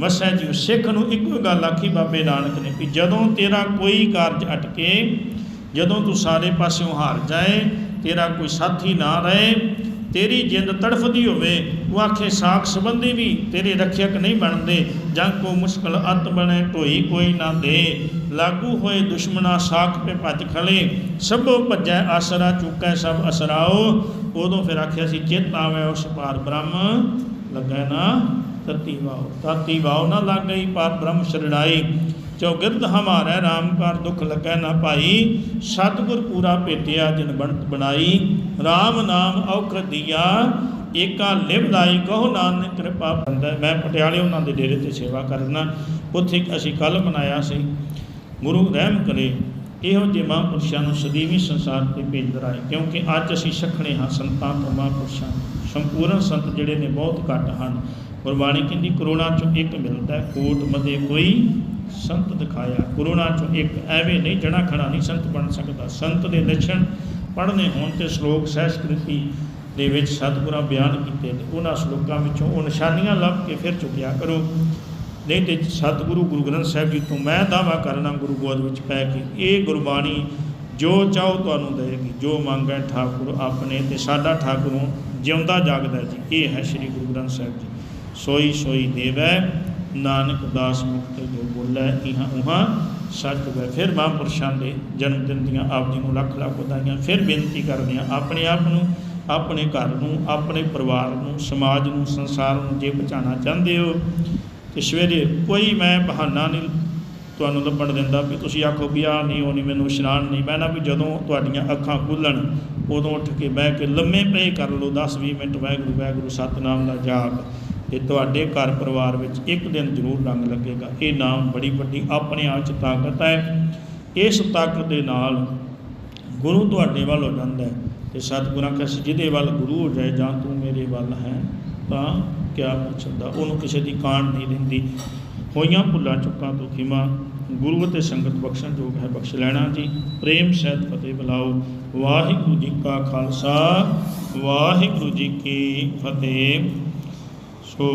ਵਸੈ ਜੀ ਸਿੱਖ ਨੂੰ ਇੱਕੋ ਗੱਲ ਆਖੀ, ਬਾਬੇ ਨਾਨਕ ਨੇ ਕਿ ਜਦੋਂ ਤੇਰਾ ਕੋਈ ਕਾਰਜ ਅਟਕੇ, ਜਦੋਂ ਤੂੰ ਸਾਰੇ ਪਾਸਿਓਂ ਹਾਰ ਜਾਏ, ਤੇਰਾ ਕੋਈ ਸਾਥੀ ਨਾ ਰਹੇ ਤੇਰੀ ਜਿੰਦ ਤੜਫਦੀ ਹੋਵੇ, ਉਹ ਆਖੇ, ਸਾਖ ਸੰਬੰਧੀ ਵੀ ਤੇਰੇ ਰੱਖਿਅਕ ਨਹੀਂ ਬਣਦੇ, ਜਾਂ ਕੋ ਮੁਸ਼ਕਲ ਅਤ ਬਣੇ, ਢੋਈ ਕੋਈ ਨਾ ਦੇ। ਲਾਗੂ ਹੋਏ ਦੁਸ਼ਮਣਾ ਸਾਖ ਪੇ ਭੱਜ ਖਲੇ ਸਭੋ ਭੱਜੈ ਆਸਰਾ, ਚੁੱਕੈ ਸਭ ਅਸਰਾਓ। ਉਦੋਂ ਫਿਰ ਆਖਿਆ ਸੀ, ਚਿਤ ਆਵੇ ਉਸ ਪਾਰ ਬ੍ਰਹਮ, ਲੱਗਾ ਨਾ ਤਤੀ ਵਾਓ। ਤਤੀ ਵਾਓ ਨਾ ਲੱਗ ਗਈ ਪਾਰ ਬ੍ਰਹਮ ਸ਼ਰਣਾਈ ਚੌਗਿਰਦ ਹਮਾਰਾ RAM ਕਰ ਦੁਖ ਲੱਗੈ ਨਾ ਭਾਈ। ਸਤਿਗੁਰ ਪੂਰਾ ਭੇਟਿਆ ਜਿਨ ਬਣਤ ਬਣਾਈ। RAM ਨਾਮ ਔਖ ਦੀਆ ਏਕਾ ਲਿਵਦਾਈ ਕਹੋ ਨਾਨਕ ਕਿਰਪਾ ਬੰਦਾ। ਮੈਂ ਪਟਿਆਲੇ ਉਹਨਾਂ ਦੇ ਡੇਰੇ ਤੇ ਸੇਵਾ ਕਰਨਾ ਉੱਥੇ ਅਸੀਂ ਕੱਲ ਮਨਾਇਆ ਸੀ। ਗੁਰੂ ਰਹਿਮ ਕਰੇ ਇਹੋ ਜਿਹੇ ਮਹਾਂਪੁਰਸ਼ਾਂ ਨੂੰ ਸਦੀਵੀ ਸੰਸਾਰ ਤੇ ਭੇਜਦਾ ਰਾਏ ਕਿਉਂਕਿ ਅੱਜ ਅਸੀਂ ਸਖਣੇ ਹਾਂ ਸੰਤਾਂ ਤੋਂ ਮਹਾਂਪੁਰਸ਼ਾਂ ਸੰਪੂਰਨ ਸੰਤ ਜਿਹੜੇ ਨੇ ਬਹੁਤ ਘੱਟ ਹਨ। ਗੁਰਬਾਣੀ ਕਹਿੰਦੀ ਕਰੋਨਾ ਚੋਂ ਇੱਕ ਮਿਲਦਾ ਹੈ, ਕੋਟ ਮਦੇ ਕੋਈ ਸੰਤ ਦਿਖਾਇਆ। ਕਰੋਨਾ ਚੋਂ ਇੱਕ ਐਵੇਂ ਨਹੀਂ ਜਣਾ ਖੜਾ ਨਹੀਂ ਸੰਤ ਬਣ ਸਕਦਾ। ਸੰਤ ਦੇ ਲੱਛਣ ਪੜ੍ਹਨੇ ਹੋਣ ਤੇ ਸ਼ਲੋਕ ਸਹਿਸਕ੍ਰਿਤੀ ਦੇ ਵਿੱਚ ਸਤਿਗੁਰਾਂ ਬਿਆਨ ਕੀਤੇ ਨੇ ਉਹਨਾਂ ਸ਼ਲੋਕਾਂ ਵਿੱਚੋਂ ਉਹ ਨਿਸ਼ਾਨੀਆਂ ਲੱਭ ਕੇ ਫਿਰ ਚੁੱਕਿਆ ਕਰੋ। ਨਹੀਂ ਤੇ ਸਤਿਗੁਰੂ ਗੁਰੂ ਗ੍ਰੰਥ ਸਾਹਿਬ ਜੀ ਤੋਂ ਮੈਂ ਦਾਵਾ ਕਰਨਾ ਗੁਰੂ ਗੋਦ ਵਿੱਚ ਪੈ ਕੇ, ਇਹ ਗੁਰਬਾਣੀ ਜੋ ਚਾਹੋ ਤੁਹਾਨੂੰ ਦੇਗੀ ਜੋ ਮੰਗੈ ਠਾਕੁਰ ਆਪਣੇ ਤੇ ਸਾਡਾ ਠਾਕੁਰੋਂ ਜਿਉਂਦਾ ਜਾਗਦਾ ਜੀ। ਇਹ ਹੈ ਸ੍ਰੀ ਗੁਰੂ ਗ੍ਰੰਥ ਸਾਹਿਬ ਜੀ। ਸੋਈ ਸੋਈ ਦੇਵੈ ਨਾਨਕ ਦਾਸ ਮੁਕਤ ਜੋ ਬੋਲੇ ਇਹਾਂ ਉਹਾਂ, ਸੱਚ ਹੋਵੇ ਫਿਰ ਮਹਾਂਪੁਰਸ਼ਾਂ ਦੇ ਜਨਮ ਦਿਨ ਦੀਆਂ ਆਪ ਜੀ ਨੂੰ ਲੱਖ ਲੱਖ ਵਧਾਈਆਂ, ਫਿਰ ਬੇਨਤੀ ਕਰਦੇ ਹਾਂ ਆਪਣੇ ਆਪ ਨੂੰ, ਆਪਣੇ ਘਰ ਨੂੰ, ਆਪਣੇ ਪਰਿਵਾਰ ਨੂੰ, ਸਮਾਜ ਨੂੰ, ਸੰਸਾਰ ਨੂੰ ਜੇ ਬਚਾਉਣਾ ਚਾਹੁੰਦੇ ਹੋ, ਤੇ ਸਵੇਰੇ ਕੋਈ ਮੈਂ ਬਹਾਨਾ ਨਹੀਂ ਤੁਹਾਨੂੰ ਲੱਭਣ ਦਿੰਦਾ ਵੀ ਤੁਸੀਂ ਆਖੋ ਵੀ ਆ ਨਹੀਂ, ਉਹ ਨਹੀਂ, ਮੈਨੂੰ ਇਸ਼ਨਾਨ ਨਹੀਂ, ਮੈਂ ਨਾ ਵੀ ਜਦੋਂ ਤੁਹਾਡੀਆਂ ਅੱਖਾਂ ਖੁੱਲਣ, ਉਦੋਂ ਉੱਠ ਕੇ ਬਹਿ ਕੇ ਲੰਮੇ ਪਏ ਕਰ ਲਓ 10-20 ਮਿੰਟ ਵਾਹਿਗੁਰੂ ਵਾਹਿਗੁਰੂ ਸਤਨਾਮ ਦਾ ਜਾਪ। ਤੇ ਤੁਹਾਡੇ ਘਰ ਪਰਿਵਾਰ ਵਿੱਚ ਇੱਕ ਦਿਨ ਜ਼ਰੂਰ ਰੰਗ ਲੱਗੇਗਾ। ਇਹ ਨਾਮ ਬੜੀ ਵੱਡੀ ਆਪਣੇ ਆਪ 'ਚ ਤਾਕਤ ਹੈ। ਇਸ ਤਾਕਤ ਦੇ ਨਾਲ ਗੁਰੂ ਤੁਹਾਡੇ ਵੱਲ ਹੋ ਜਾਂਦਾ ਹੈ ਤੇ ਸਤਿਗੁਰਾਂ ਕਹਿੰਦੇ ਜਿਹਦੇ ਵੱਲ ਗੁਰੂ ਹੋ ਜਾਏ, ਜਾਂ ਤੂੰ ਮੇਰੇ ਵੱਲ ਹੈ, ਤਾਂ ਕਿਆ ਪੁੱਛਦਾ? ਉਹਨੂੰ ਕਿਸੇ ਦੀ ਕਾਣ ਨਹੀਂ ਦਿੰਦੀ। ਹੋਈਆਂ ਭੁੱਲਾਂ, ਚੁੱਕਾਂ ਤੋਂ ਖਿਮਾ ਗੁਰੂ ਅਤੇ ਸੰਗਤ ਬਖਸ਼ਣ ਯੋਗ ਹੈ, ਬਖਸ਼ ਲੈਣਾ ਜੀ। ਪ੍ਰੇਮ, ਸਹਿਤ, ਫਤਿਹ ਬੁਲਾਓ। ਵਾਹਿਗੁਰੂ ਜੀ ਕਾ ਖਾਲਸਾ, ਵਾਹਿਗੁਰੂ ਜੀ ਕੀ ਫਤਿਹ। ਸੋ